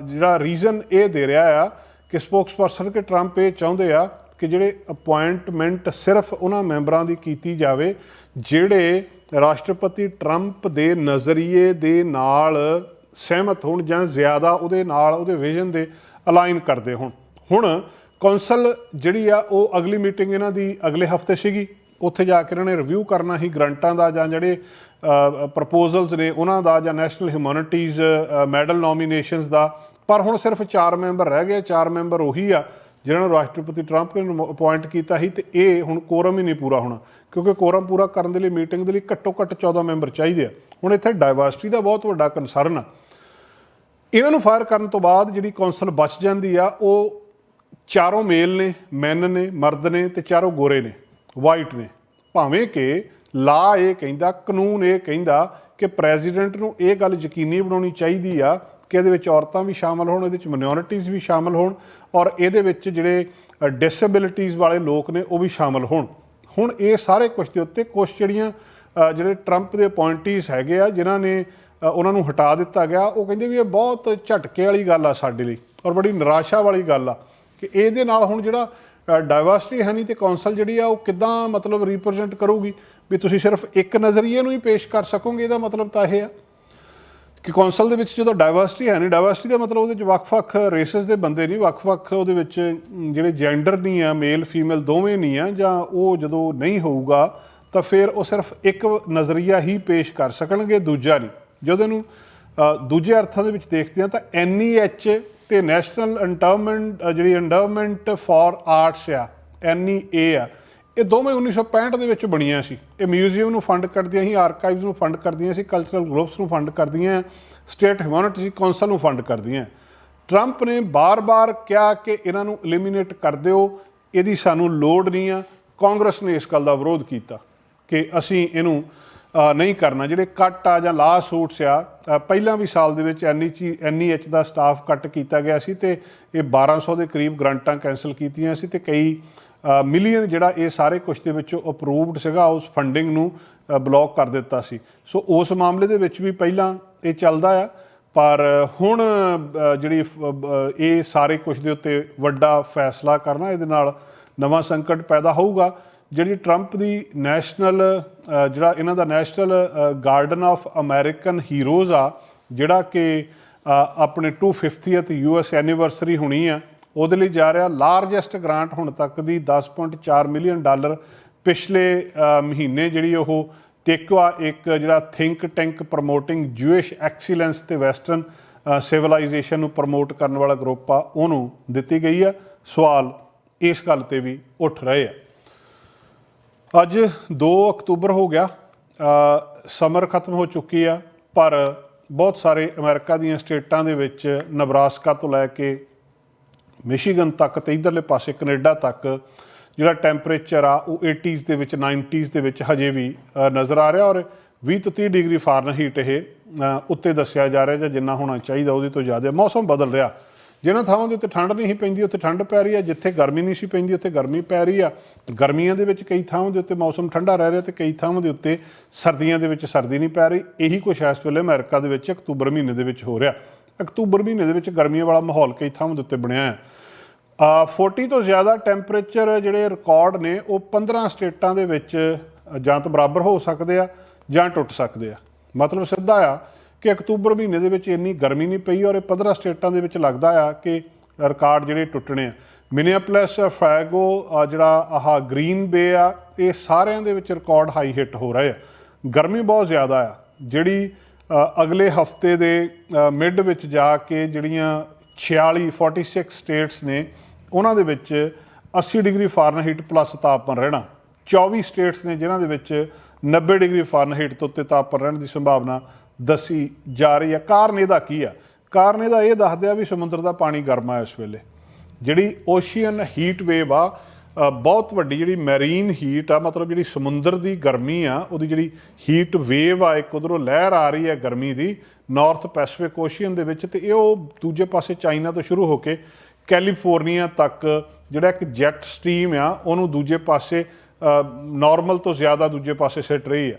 ਜਿਹੜਾ ਰੀਜ਼ਨ ਇਹ ਦੇ ਰਿਹਾ ਆ ਕਿ ਸਪੋਕਸਪਰਸਨ ਕਿ ਟਰੰਪ ਇਹ ਚਾਹੁੰਦੇ ਆ ਕਿ ਜਿਹੜੇ ਅਪਾਇੰਟਮੈਂਟ ਸਿਰਫ ਉਹਨਾਂ ਮੈਂਬਰਾਂ ਦੀ ਕੀਤੀ ਜਾਵੇ, ਜਿਹੜੇ ਰਾਸ਼ਟਰਪਤੀ ਟਰੰਪ ਦੇ ਨਜ਼ਰੀਏ ਦੇ ਨਾਲ ਸਹਿਮਤ ਹੋਣ ਜਾਂ ਜ਼ਿਆਦਾ ਉਹਦੇ ਨਾਲ ਉਹਦੇ ਵਿਜ਼ਨ ਦੇ ਅਲਾਈਨ ਕਰਦੇ ਹੋਣ। ਹੁਣ ਕੌਂਸਲ ਜਿਹੜੀ ਆ, ਉਹ ਅਗਲੀ ਮੀਟਿੰਗ ਇਹਨਾਂ ਦੀ ਅਗਲੇ ਹਫ਼ਤੇ ਸੀਗੀ। ਉੱਥੇ ਜਾ ਕੇ ਇਹਨਾਂ ਨੇ ਰਿਵਿਊ ਕਰਨਾ ਸੀ, ਗਰੰਟਾਂ ਦਾ ਜਾਂ ਜਿਹੜੇ ਪ੍ਰਪੋਜ਼ਲਸ ਨੇ ਉਹਨਾਂ ਦਾ ਜਾਂ ਨੈਸ਼ਨਲ ਹਿਊਮੈਨਿਟੀਜ਼ ਮੈਡਲ ਨੋਮੀਨੇਸ਼ਨਸ ਦਾ। ਪਰ ਹੁਣ ਸਿਰਫ 4 ਮੈਂਬਰ ਰਹਿ ਗਏ 4 ਮੈਂਬਰ ਉਹੀ ਆ, ਜਿਨ੍ਹਾਂ ਨੂੰ ਰਾਸ਼ਟਰਪਤੀ ਟਰੰਪ ਨੇ ਅਪਾਇੰਟ ਕੀਤਾ ਸੀ ਤੇ ਇਹ ਹੁਣ ਕੋਰਮ ਹੀ ਨਹੀਂ ਪੂਰਾ ਹੋਣਾ। ਕਿਉਂਕਿ ਕੋਰਮ ਪੂਰਾ ਕਰਨ ਦੇ ਲਈ ਮੀਟਿੰਗ ਦੇ ਲਈ ਘੱਟੋ ਘੱਟ 14 ਮੈਂਬਰ ਚਾਹੀਦੇ ਆ। ਹੁਣ ਇੱਥੇ ਡਾਈਵਰਸਿਟੀ ਦਾ ਬਹੁਤ ਵੱਡਾ ਕੰਸਰਨ ਆ। ਇਹਨਾਂ ਨੂੰ ਫਾਇਰ ਕਰਨ ਤੋਂ ਬਾਅਦ ਜਿਹੜੀ ਕੌਂਸਲ ਬਚ ਜਾਂਦੀ ਆ, ਉਹ ਚਾਰੋਂ ਮੇਲ ਨੇ ਮੈਨ ਨੇ, ਮਰਦ ਨੇ ਤੇ ਚਾਰੋਂ ਗੋਰੇ ਨੇ ਵਾਈਟ ਨੇ। ਭਾਵੇਂ ਕਿ ਲਾ ਇਹ ਕਹਿੰਦਾ, ਕਾਨੂੰਨ ਇਹ ਕਹਿੰਦਾ ਕਿ ਪ੍ਰੈਜ਼ੀਡੈਂਟ ਨੂੰ ਇਹ ਗੱਲ ਯਕੀਨੀ ਬਣਾਉਣੀ ਚਾਹੀਦੀ ਆ ਕਿ ਇਹਦੇ ਵਿੱਚ ਔਰਤਾਂ ਵੀ ਸ਼ਾਮਲ ਹੋਣ, ਇਹਦੇ ਵਿੱਚ ਮਿਨੋਰਿਟੀਜ਼ ਵੀ ਸ਼ਾਮਲ ਹੋਣ ਔਰ ਇਹਦੇ ਵਿੱਚ ਜਿਹੜੇ ਡਿਸੇਬਿਲਿਟੀਜ਼ ਵਾਲੇ ਲੋਕ ਨੇ ਉਹ ਵੀ ਸ਼ਾਮਲ ਹੋਣ। ਹੁਣ ਇਹ ਸਾਰੇ ਕੁਝ ਦੇ ਉੱਤੇ ਕੁਝ ਜਿਹੜੀਆਂ ਜਿਹੜੇ ਟਰੰਪ ਦੇ ਅਪਾਇੰਟੀਜ਼ ਹੈਗੇ ਆ, ਜਿਨ੍ਹਾਂ ਨੇ ਉਹਨਾਂ ਨੂੰ ਹਟਾ ਦਿੱਤਾ ਗਿਆ, ਉਹ ਕਹਿੰਦੇ ਵੀ ਇਹ ਬਹੁਤ ਝਟਕੇ ਵਾਲੀ ਗੱਲ ਆ ਸਾਡੇ ਲਈ ਔਰ ਬੜੀ ਨਿਰਾਸ਼ਾ ਵਾਲੀ ਗੱਲ ਆ ਕਿ ਇਹਦੇ ਨਾਲ ਹੁਣ ਜਿਹੜਾ ਡਾਈਵਰਸਿਟੀ ਹੈ ਨਹੀਂ ਤੇ ਕੌਂਸਲ ਜਿਹੜੀ ਆ ਉਹ ਕਿੱਦਾਂ ਮਤਲਬ ਰਿਪਰੈਜ਼ੈਂਟ ਕਰੂਗੀ? ਵੀ ਤੁਸੀਂ ਸਿਰਫ ਇੱਕ ਨਜ਼ਰੀਏ ਨੂੰ ਹੀ ਪੇਸ਼ ਕਰ ਸਕੋਗੇ, ਇਹਦਾ ਮਤਲਬ ਤਾਂ ਇਹ ਆ। ਕਿ ਕੌਂਸਲ ਦੇ ਵਿੱਚ ਜਦੋਂ ਡਾਈਵਰਸਿਟੀ ਹੈ ਨਹੀਂ ਡਾਈਵਰਸਿਟੀ ਦਾ ਮਤਲਬ ਉਹਦੇ ਵਿੱਚ ਵੱਖ-ਵੱਖ ਰੇਸਸ ਦੇ ਬੰਦੇ ਨਹੀਂ ਵੱਖ-ਵੱਖ ਉਹਦੇ ਵਿੱਚ ਜਿਹੜੇ ਜੈਂਡਰ ਨਹੀਂ ਆ ਮੇਲ ਫੀਮੇਲ ਦੋਵੇਂ ਨਹੀਂ ਆ, ਜਾਂ ਉਹ ਜਦੋਂ ਨਹੀਂ ਹੋਊਗਾ, ਤਾਂ ਫਿਰ ਉਹ ਸਿਰਫ ਇੱਕ ਨਜ਼ਰੀਆ ਹੀ ਪੇਸ਼ ਕਰ ਸਕਣਗੇ, ਦੂਜਾ ਨਹੀਂ ਜਦੋਂ ਇਹਨੂੰ ਦੂਜੇ ਅਰਥਾਂ ਦੇ ਵਿੱਚ ਦੇਖਦੇ ਆ ਤਾਂ ਐਨਈਐਚ ਤੇ ਨੈਸ਼ਨਲ ਐਂਡਾਵਮੈਂਟ ਜਿਹੜੀ ਐਂਡਾਵਮੈਂਟ ਫਾਰ ਆਰਟਸ ਆ ਐਨਈਏ ਆ ਇਹ ਦੋਵੇਂ 1965 ਦੇ ਵਿੱਚ ਬਣੀਆਂ ਸੀ। ਇਹ ਮਿਊਜ਼ੀਅਮ ਨੂੰ ਫੰਡ ਕਰਦੀਆਂ ਸੀ ਆਰਕਾਈਵਸ ਨੂੰ ਫੰਡ ਕਰਦੀਆਂ ਸੀ ਕਲਚਰਲ ਗਰੁੱਪਸ ਨੂੰ ਫੰਡ ਕਰਦੀਆਂ ਸਟੇਟ ਹਿਊਮੈਨਿਟੀ ਕਾਉਂਸਲ ਨੂੰ ਫੰਡ ਕਰਦੀਆਂ ਟਰੰਪ ਨੇ ਬਾਰ-ਬਾਰ ਕਿਹਾ ਕਿ ਇਹਨਾਂ ਨੂੰ ਐਲੀਮੀਨੇਟ ਕਰ ਦਿਓ, ਇਹਦੀ ਸਾਨੂੰ ਲੋੜ ਨਹੀਂ ਆ ਕਾਂਗਰਸ ਨੇ ਇਸ ਗੱਲ ਦਾ ਵਿਰੋਧ ਕੀਤਾ ਕਿ ਅਸੀਂ ਇਹਨੂੰ ਨਹੀਂ ਕਰਨਾ। ਜਿਹੜੇ ਕੱਟ ਆ ਜਾਂ ਲਾ ਸੂਟਸ ਆ ਪਹਿਲਾਂ ਵੀ ਸਾਲ ਦੇ ਵਿੱਚ ਐਨਈਚੀ ਐਨਈਐਚ ਦਾ ਸਟਾਫ ਕੱਟ ਕੀਤਾ ਗਿਆ ਸੀ ਤੇ ਇਹ 1200 ਦੇ ਕਰੀਬ ਗ੍ਰਾਂਟਾਂ ਕੈਨਸਲ ਕੀਤੀਆਂ ਸੀ ਤੇ ਕਈ ਮਿਲੀਅਨ ਜਿਹੜਾ ਇਹ ਸਾਰੇ ਕੁਝ ਦੇ ਵਿੱਚੋਂ ਅਪਰੂਵਡ ਸੀਗਾ ਉਸ ਫੰਡਿੰਗ ਨੂੰ ਬਲੌਕ ਕਰ ਦਿੱਤਾ ਸੀ। ਸੋ ਉਸ ਮਾਮਲੇ ਦੇ ਵਿੱਚ ਵੀ ਪਹਿਲਾਂ ਇਹ ਚੱਲਦਾ ਆ ਪਰ ਹੁਣ ਜਿਹੜੀ ਇਹ ਸਾਰੇ ਕੁਝ ਦੇ ਉੱਤੇ ਵੱਡਾ ਫੈਸਲਾ ਕਰਨਾ ਇਹਦੇ ਨਾਲ ਨਵਾਂ ਸੰਕਟ ਪੈਦਾ ਹੋਊਗਾ। ਜਿਹੜੀ ਟਰੰਪ ਦੀ ਨੈਸ਼ਨਲ ਜਿਹੜਾ ਇਹਨਾਂ ਦਾ National Garden of American Heroes ਆ ਜਿਹੜਾ ਕਿ ਅ, ਆਪਣੇ 250th ਯੂਐਸ ਐਨੀਵਰਸਰੀ ਹੋਣੀ ਆ ਉਹਦੇ ਲਈ ਜਾ ਰਿਹਾ ਲਾਰਜੈਸਟ ਗ੍ਰਾਂਟ ਹੁਣ ਤੱਕ ਦੀ 10.4 ਮਿਲੀਅਨ ਡਾਲਰ ਪਿਛਲੇ ਮਹੀਨੇ ਜਿਹੜੀ ਉਹ ਟੇਕਵਾ ਇੱਕ ਜਿਹੜਾ think tank promoting Jewish excellence ਤੇ ਵੈਸਟਰਨ ਸਿਵਲਾਈਜੇਸ਼ਨ ਨੂੰ ਪ੍ਰਮੋਟ ਕਰਨ ਵਾਲਾ ਗਰੁੱਪ ਆ, ਉਹਨੂੰ ਦਿੱਤੀ ਗਈ ਆ। ਸਵਾਲ ਇਸ ਗੱਲ ਤੇ ਵੀ ਉੱਠ ਰਹੇ ਆ। ਅੱਜ 2 ਅਕਤੂਬਰ ਹੋ ਗਿਆ ਸਮਰ ਖਤਮ ਹੋ ਚੁੱਕੀ ਆ, ਪਰ ਬਹੁਤ ਸਾਰੇ ਅਮਰੀਕਾ ਦੀਆਂ ਸਟੇਟਾਂ ਦੇ ਵਿੱਚ ਨਬਰਾਸਕਾ ਤੋਂ ਲੈ ਕੇ ਮਿਸ਼ੀਗਨ ਤੱਕ ਤੇ ਇਧਰਲੇ ਪਾਸੇ ਕੈਨੇਡਾ ਤੱਕ, ਜਿਹੜਾ ਟੈਂਪਰੇਚਰ ਆ, ਉਹ 80s ਦੇ ਵਿੱਚ 90s ਦੇ ਵਿੱਚ ਹਜੇ ਵੀ ਨਜ਼ਰ ਆ ਰਿਹਾ ਔਰ 20 ਤੋਂ 30 ਡਿਗਰੀ ਫਾਰਨਹੀਟ ਇਹ ਉੱਤੇ ਦੱਸਿਆ ਜਾ ਰਿਹਾ ਜਾਂ ਜਿੰਨਾ ਹੋਣਾ ਚਾਹੀਦਾ ਉਹਦੇ ਤੋਂ ਜ਼ਿਆਦਾ ਮੌਸਮ ਬਦਲ ਰਿਹਾ। ਜਿਹਨਾਂ ਥਾਵਾਂ ਦੇ ਉੱਤੇ ਠੰਡ ਨਹੀਂ ਸੀ ਪੈਂਦੀ, ਉੱਥੇ ਠੰਡ ਪੈ ਰਹੀ ਹੈ, ਜਿੱਥੇ ਗਰਮੀ ਨਹੀਂ ਸੀ ਪੈਂਦੀ, ਉੱਥੇ ਗਰਮੀ ਪੈ ਰਹੀ ਆ। ਗਰਮੀਆਂ ਦੇ ਵਿੱਚ ਕਈ ਥਾਵਾਂ ਦੇ ਉੱਤੇ ਮੌਸਮ ਠੰਡਾ ਰਹਿ ਰਿਹਾ ਤੇ ਕਈ ਥਾਵਾਂ ਦੇ ਉੱਤੇ ਸਰਦੀਆਂ ਦੇ ਵਿੱਚ ਸਰਦੀ ਨਹੀਂ ਪੈ ਰਹੀ। ਇਹੀ ਕੁਛ ਇਸ ਵੇਲੇ ਅਮਰੀਕਾ ਦੇ ਵਿੱਚ ਅਕਤੂਬਰ ਮਹੀਨੇ ਦੇ ਵਿੱਚ ਹੋ ਰਿਹਾ। ਅਕਤੂਬਰ ਮਹੀਨੇ ਦੇ ਵਿੱਚ ਗਰਮੀਆਂ ਵਾਲਾ ਮਾਹੌਲ ਕਈ ਥਾਵਾਂ ਦੇ ਉੱਤੇ ਬਣਿਆ ਹੈ। 40 ਤੋਂ ਜ਼ਿਆਦਾ ਟੈਂਪਰੇਚਰ ਜਿਹੜੇ ਰਿਕਾਰਡ ਨੇ, ਉਹ 15 ਸਟੇਟਾਂ ਦੇ ਵਿੱਚ ਜਾਂ ਤਾਂ ਬਰਾਬਰ ਹੋ ਸਕਦੇ ਆ ਜਾਂ ਟੁੱਟ ਸਕਦੇ ਆ। ਮਤਲਬ ਸਿੱਧਾ ਆ ਕਿ ਅਕਤੂਬਰ ਮਹੀਨੇ ਦੇ ਵਿੱਚ ਇੰਨੀ ਗਰਮੀ ਨਹੀਂ ਪਈ ਔਰ ਇਹ 15 ਸਟੇਟਾਂ ਦੇ ਵਿੱਚ ਲੱਗਦਾ ਆ ਕਿ ਰਿਕਾਰਡ ਜਿਹੜੇ ਟੁੱਟਣੇ ਆ। ਮਿਨੀਐਪੋਲਿਸ ਫੈਗੋ ਜਿਹੜਾ ਆਹ ਗ੍ਰੀਨ ਬੇ ਆ, ਇਹ ਸਾਰਿਆਂ ਦੇ ਵਿੱਚ ਰਿਕਾਰਡ ਹਾਈ ਹਿੱਟ ਹੋ ਰਹੇ ਆ। ਗਰਮੀ ਬਹੁਤ ਜ਼ਿਆਦਾ ਆ, ਜਿਹੜੀ ਅਗਲੇ ਹਫ਼ਤੇ ਦੇ ਮਿਡ ਵਿੱਚ ਜਾ ਕੇ ਜਿਹੜੀਆਂ 46 46 ਸਟੇਟਸ ਨੇ ਉਹਨਾਂ ਦੇ ਵਿੱਚ 80 ਡਿਗਰੀ ਫਾਰਨਹੀਟ ਪਲੱਸ ਤਾਪਮਾਨ ਰਹਿਣਾ। 24 ਸਟੇਟਸ ਨੇ ਜਿਨ੍ਹਾਂ ਦੇ ਵਿੱਚ 90 ਡਿਗਰੀ ਫਾਰਨਹੀਟ ਤੋਂ ਉੱਤੇ ਤਾਪਮਾਨ ਰਹਿਣ ਦੀ ਸੰਭਾਵਨਾ ਦੱਸੀ ਜਾ ਰਹੀ ਹੈ। ਕਾਰਨ ਇਹਦਾ ਕੀ ਆ? ਕਾਰਨ ਇਹਦਾ ਇਹ ਦੱਸਦੇ ਆ ਵੀ ਸਮੁੰਦਰ ਦਾ ਪਾਣੀ ਗਰਮ ਆ ਇਸ ਵੇਲੇ। ਜਿਹੜੀ ਓਸ਼ੀਅਨ ਹੀਟ ਵੇਵ ਆ ਬਹੁਤ ਵੱਡੀ ਜਿਹੜੀ ਮੈਰੀਨ ਹੀਟ ਆ, ਮਤਲਬ ਜਿਹੜੀ ਸਮੁੰਦਰ ਦੀ ਗਰਮੀ ਆ, ਉਹਦੀ ਜਿਹੜੀ ਹੀਟ ਵੇਵ ਆ, ਇੱਕ ਉਧਰੋਂ ਲਹਿਰ ਆ ਰਹੀ ਹੈ ਗਰਮੀ ਦੀ, ਨਾਰਥ ਪੈਸੀਫਿਕ ਓਸ਼ੀਅਨ ਦੇ ਵਿੱਚ ਤੇ ਇਹ ਉਹ ਦੂਜੇ ਪਾਸੇ ਚਾਈਨਾ ਤੋਂ ਸ਼ੁਰੂ ਹੋ ਕੇ ਕੈਲੀਫੋਰਨੀਆ ਤੱਕ ਜਿਹੜਾ ਇੱਕ ਜੈਟ ਸਟ੍ਰੀਮ ਆ, ਉਹਨੂੰ ਦੂਜੇ ਪਾਸੇ ਨਾਰਮਲ ਤੋਂ ਜ਼ਿਆਦਾ ਦੂਜੇ ਪਾਸੇ ਸਿੱਟ ਰਹੀ ਆ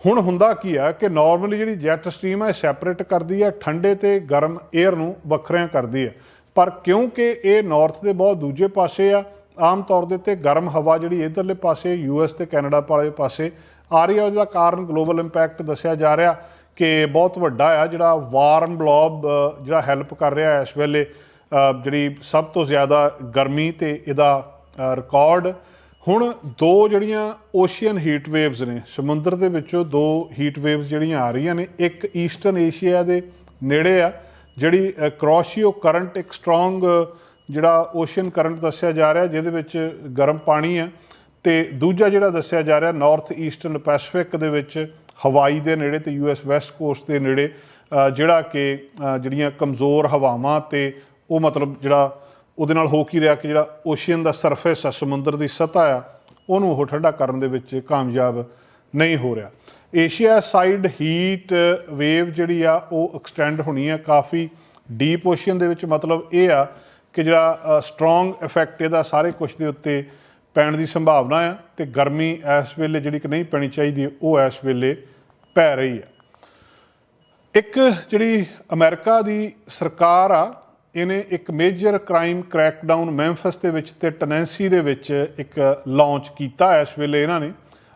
ਹੁਣ ਹੁੰਦਾ ਕੀ ਆ ਕਿ ਨਾਰਮਲੀ ਜਿਹੜੀ ਜੈਟ ਸਟ੍ਰੀਮ ਹੈ ਸੈਪਰੇਟ ਕਰਦੀ ਆ, ਠੰਡੇ ਤੇ ਗਰਮ 에ਅਰ ਨੂੰ ਵੱਖਰਿਆਂ ਕਰਦੀ ਆ ਪਰ ਕਿਉਂਕਿ ਇਹ ਨਾਰਥ ਦੇ ਬਹੁਤ ਦੂਜੇ ਪਾਸੇ ਆ, ਆਮ ਤੌਰ ਦੇ ਉੱਤੇ ਗਰਮ ਹਵਾ ਜਿਹੜੀ ਇਧਰਲੇ ਪਾਸੇ ਯੂਐਸ ਤੇ ਕੈਨੇਡਾ ਵਾਲੇ ਪਾਸੇ, ਆ ਰਹੀ ਆ, ਉਹਦਾ ਕਾਰਨ ਗਲੋਬਲ ਇੰਪੈਕਟ ਦੱਸਿਆ ਜਾ ਰਿਹਾ ਕਿ ਬਹੁਤ ਵੱਡਾ ਆ ਜਿਹੜਾ ਵਾਰਨ ਬਲੌਬ ਜਿਹੜਾ ਹੈਲਪ ਕਰ ਰਿਹਾ ਇਸ ਵੇਲੇ। ਜਿਹੜੀ ਸਭ ਤੋਂ ਜ਼ਿਆਦਾ ਗਰਮੀ ਤੇ ਇਹਦਾ ਰਿਕਾਰਡ ਹੁਣ ਦੋ ਜਿਹੜੀਆਂ ਓਸ਼ੀਅਨ ਹੀਟ ਵੇਵਸ ਨੇ, ਸਮੁੰਦਰ ਦੇ ਵਿੱਚੋਂ ਦੋ ਹੀਟ ਵੇਵਸ ਜਿਹੜੀਆਂ ਆ ਰਹੀਆਂ ਨੇ, ਇੱਕ ਈਸਟਰਨ ਏਸ਼ੀਆ ਦੇ ਨੇੜੇ ਆ, ਜਿਹੜੀ ਕ੍ਰੋਸ਼ੀਓ ਕਰੰਟ ਇੱਕ ਸਟਰੋਂਗ ਜਿਹੜਾ ਓਸ਼ੀਅਨ ਕਰੰਟ ਦੱਸਿਆ ਜਾ ਰਿਹਾ, ਜਿਹਦੇ ਵਿੱਚ ਗਰਮ ਪਾਣੀ ਆ, ਤੇ ਦੂਜਾ ਜਿਹੜਾ ਦੱਸਿਆ ਜਾ ਰਿਹਾ ਨਾਰਥ ਈਸਟਰਨ ਪੈਸੀਫਿਕ ਦੇ ਵਿੱਚ ਹਵਾਈ ਦੇ ਨੇੜੇ ਤੇ ਯੂਐਸ ਵੈਸਟ ਕੋਸਟ ਦੇ ਨੇੜੇ ਜਿਹੜਾ ਕਿ ਜਿਹੜੀਆਂ ਕਮਜ਼ੋਰ ਹਵਾਵਾਂ ਤੇ ਉਹ ਮਤਲਬ ਜਿਹੜਾ ਉਹਦੇ ਨਾਲ ਹੋ ਕੀ ਰਿਹਾ ਕਿ ਜਿਹੜਾ ਓਸ਼ੀਅਨ ਦਾ ਸਰਫੇਸ ਆ, ਸਮੁੰਦਰ ਦੀ ਸਤਹ ਆ, ਉਹਨੂੰ ਉਹ ਠੰਡਾ ਕਰਨ ਦੇ ਵਿੱਚ ਕਾਮਯਾਬ ਨਹੀਂ ਹੋ ਰਿਹਾ। ਏਸ਼ੀਆ ਸਾਈਡ ਹੀਟ ਵੇਵ ਜਿਹੜੀ ਆ, ਉਹ ਐਕਸਟੈਂਡ ਹੋਣੀ ਆ, ਕਾਫੀ ਡੀਪ ਓਸ਼ੀਅਨ ਦੇ ਵਿੱਚ ਮਤਲਬ ਇਹ ਆ ਕਿ ਜਿਹੜਾ ਸਟਰੋਂਗ ਇਫੈਕਟ ਇਹਦਾ ਸਾਰੇ ਕੁਝ ਦੇ ਉੱਤੇ ਪੈਣ ਦੀ ਸੰਭਾਵਨਾ ਆ ਤੇ ਗਰਮੀ ਇਸ ਵੇਲੇ ਜਿਹੜੀ ਕਿ ਨਹੀਂ ਪੈਣੀ ਚਾਹੀਦੀ, ਉਹ ਇਸ ਵੇਲੇ ਪੈ ਰਹੀ ਆ। ਇੱਕ ਜਿਹੜੀ ਅਮਰੀਕਾ ਦੀ ਸਰਕਾਰ ਆ ਇਹਨੇ ਇੱਕ ਮੇਜਰ ਕ੍ਰਾਈਮ ਕ੍ਰੈਕਡਾਊਨ ਮੈਂਫਸ ਦੇ ਵਿੱਚ ਤੇ ਟਨੈਂਸੀ ਦੇ ਵਿੱਚ ਇੱਕ ਲਾਂਚ ਕੀਤਾ ਇਸ ਵੇਲੇ ਇਹਨਾਂ ਨੇ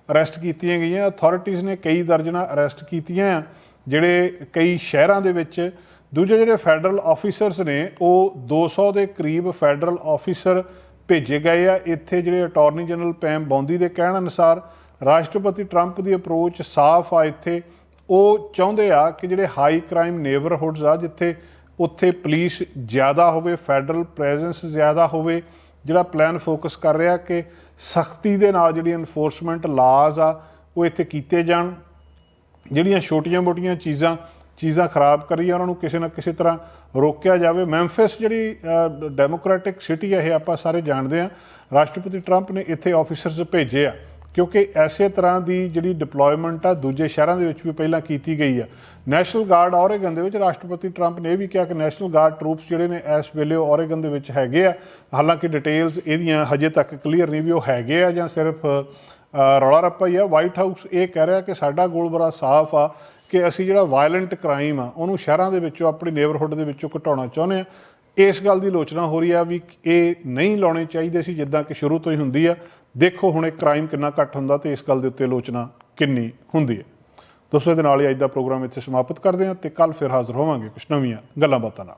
ਅਰੈਸਟ ਕੀਤੀਆਂ ਗਈਆਂ। ਅਥਾਰਟੀਆਂ ਨੇ ਕਈ ਦਰਜਨਾਂ ਅਰੈਸਟ ਕੀਤੀਆਂ ਆ, ਜਿਹੜੇ ਕਈ ਸ਼ਹਿਰਾਂ ਦੇ ਵਿੱਚ। ਦੂਜੇ ਜਿਹੜੇ ਫੈਡਰਲ ਆਫੀਸਰਸ ਨੇ, ਉਹ 200 ਦੇ ਕਰੀਬ ਫੈਡਰਲ ਆਫੀਸਰ ਭੇਜੇ ਗਏ ਆ। ਇੱਥੇ ਜਿਹੜੇ ਅਟਾਰਨੀ ਜਨਰਲ ਪੈਮ ਬੌਂਦੀ ਦੇ ਕਹਿਣ ਅਨੁਸਾਰ ਰਾਸ਼ਟਰਪਤੀ ਟਰੰਪ ਦੀ ਅਪਰੋਚ ਸਾਫ਼ ਆ ਇੱਥੇ। ਉਹ ਚਾਹੁੰਦੇ ਆ ਕਿ ਜਿਹੜੇ ਹਾਈ ਕ੍ਰਾਈਮ ਨੇਬਰਹੁੱਡਸ ਆ, ਜਿੱਥੇ ਉੱਥੇ ਪੁਲਿਸ ਜ਼ਿਆਦਾ ਹੋਵੇ, ਫੈਡਰਲ ਪ੍ਰੈਜ਼ੈਂਸ ਜ਼ਿਆਦਾ ਹੋਵੇ, ਜਿਹੜਾ ਪਲਾਨ ਫੋਕਸ ਕਰ ਰਿਹਾ ਕਿ ਸਖਤੀ ਦੇ ਨਾਲ ਜਿਹੜੀ ਐਨਫੋਰਸਮੈਂਟ ਲਾਜ਼ ਆ, ਉਹ ਇੱਥੇ ਕੀਤੇ ਜਾਣ, ਜਿਹੜੀਆਂ ਛੋਟੀਆਂ-ਮੋਟੀਆਂ ਚੀਜ਼ਾਂ ਚੀਜ਼ਾਂ ਖਰਾਬ ਕਰੀਆਂ ਉਹਨਾਂ ਨੂੰ ਕਿਸੇ ਨਾ ਕਿਸੇ ਤਰ੍ਹਾਂ ਰੋਕਿਆ ਜਾਵੇ। ਮੈਂਫਿਸ ਜਿਹੜੀ ਡੈਮੋਕ੍ਰੈਟਿਕ ਸਿਟੀ ਹੈ ਇਹ ਆਪਾਂ ਸਾਰੇ ਜਾਣਦੇ ਆ। ਰਾਸ਼ਟਰਪਤੀ ਟਰੰਪ ਨੇ ਇੱਥੇ ਆਫੀਸਰਸ ਭੇਜੇ ਆ। ਕਿਉਂਕਿ ਐਸੇ ਤਰ੍ਹਾਂ ਦੀ ਜਿਹੜੀ ਡਿਪਲੋਇਮੈਂਟ ਆ ਦੂਜੇ ਸ਼ਹਿਰਾਂ ਦੇ ਵਿੱਚ ਵੀ ਪਹਿਲਾਂ ਕੀਤੀ ਗਈ ਆ। ਨੈਸ਼ਨਲ ਗਾਰਡ ਔਰੇਗਨ ਦੇ ਵਿੱਚ ਰਾਸ਼ਟਰਪਤੀ ਟਰੰਪ ਨੇ ਇਹ ਵੀ ਕਿਹਾ ਕਿ ਨੈਸ਼ਨਲ ਗਾਰਡ ਟਰੂਪਸ ਜਿਹੜੇ ਨੇ ਇਸ ਵੇਲੇ ਔਰੇਗਨ ਦੇ ਵਿੱਚ ਹੈਗੇ ਆ। ਹਾਲਾਂਕਿ ਡਿਟੇਲਸ ਇਹਦੀਆਂ ਹਜੇ ਤੱਕ ਕਲੀਅਰ ਨਹੀਂ ਵੀ ਉਹ ਹੈਗੇ ਆ ਜਾਂ ਸਿਰਫ ਰੌਲਾ ਰੱਪਾ ਹੀ ਆ। ਵਾਈਟ ਹਾਊਸ ਇਹ ਕਹਿ ਰਿਹਾ ਕਿ ਸਾਡਾ ਗੋਲ ਬੜਾ ਸਾਫ਼ ਆ ਕਿ ਅਸੀਂ ਜਿਹੜਾ ਵਾਇਲੈਂਟ ਕ੍ਰਾਈਮ ਆ, ਉਹਨੂੰ ਸ਼ਹਿਰਾਂ ਦੇ ਵਿੱਚੋਂ, ਆਪਣੀ ਨੇਬਰਹੁੱਡ ਦੇ ਵਿੱਚੋਂ ਘਟਾਉਣਾ ਚਾਹੁੰਦੇ ਆ। ਇਸ ਗੱਲ ਦੀ ਆਲੋਚਨਾ ਹੋ ਰਹੀ ਆ ਵੀ ਇਹ ਨਹੀਂ ਲਾਉਣੇ ਚਾਹੀਦੇ ਸੀ ਜਿੱਦਾਂ ਕਿ ਸ਼ੁਰੂ ਤੋਂ ਹੀ ਹੁੰਦੀ ਆ। ਦੇਖੋ ਹੁਣ ਇਹ ਕ੍ਰਾਈਮ ਕਿੰਨਾ ਘੱਟ ਹੁੰਦਾ ਤੇ ਇਸ ਗੱਲ ਦੇ ਉੱਤੇ ਆਲੋਚਨਾ ਕਿੰਨੀ ਹੁੰਦੀ ਹੈ। ਦੋਸਤੋ ਇਹਦੇ ਨਾਲ ਹੀ ਅੱਜ ਦਾ ਪ੍ਰੋਗਰਾਮ ਇੱਥੇ ਸਮਾਪਤ ਕਰਦੇ ਹਾਂ ਤੇ ਕੱਲ ਫਿਰ ਹਾਜ਼ਰ ਹੋਵਾਂਗੇ ਕੁਝ ਨਵੀਆਂ ਗੱਲਾਂ ਬਾਤਾਂ ਨਾਲ।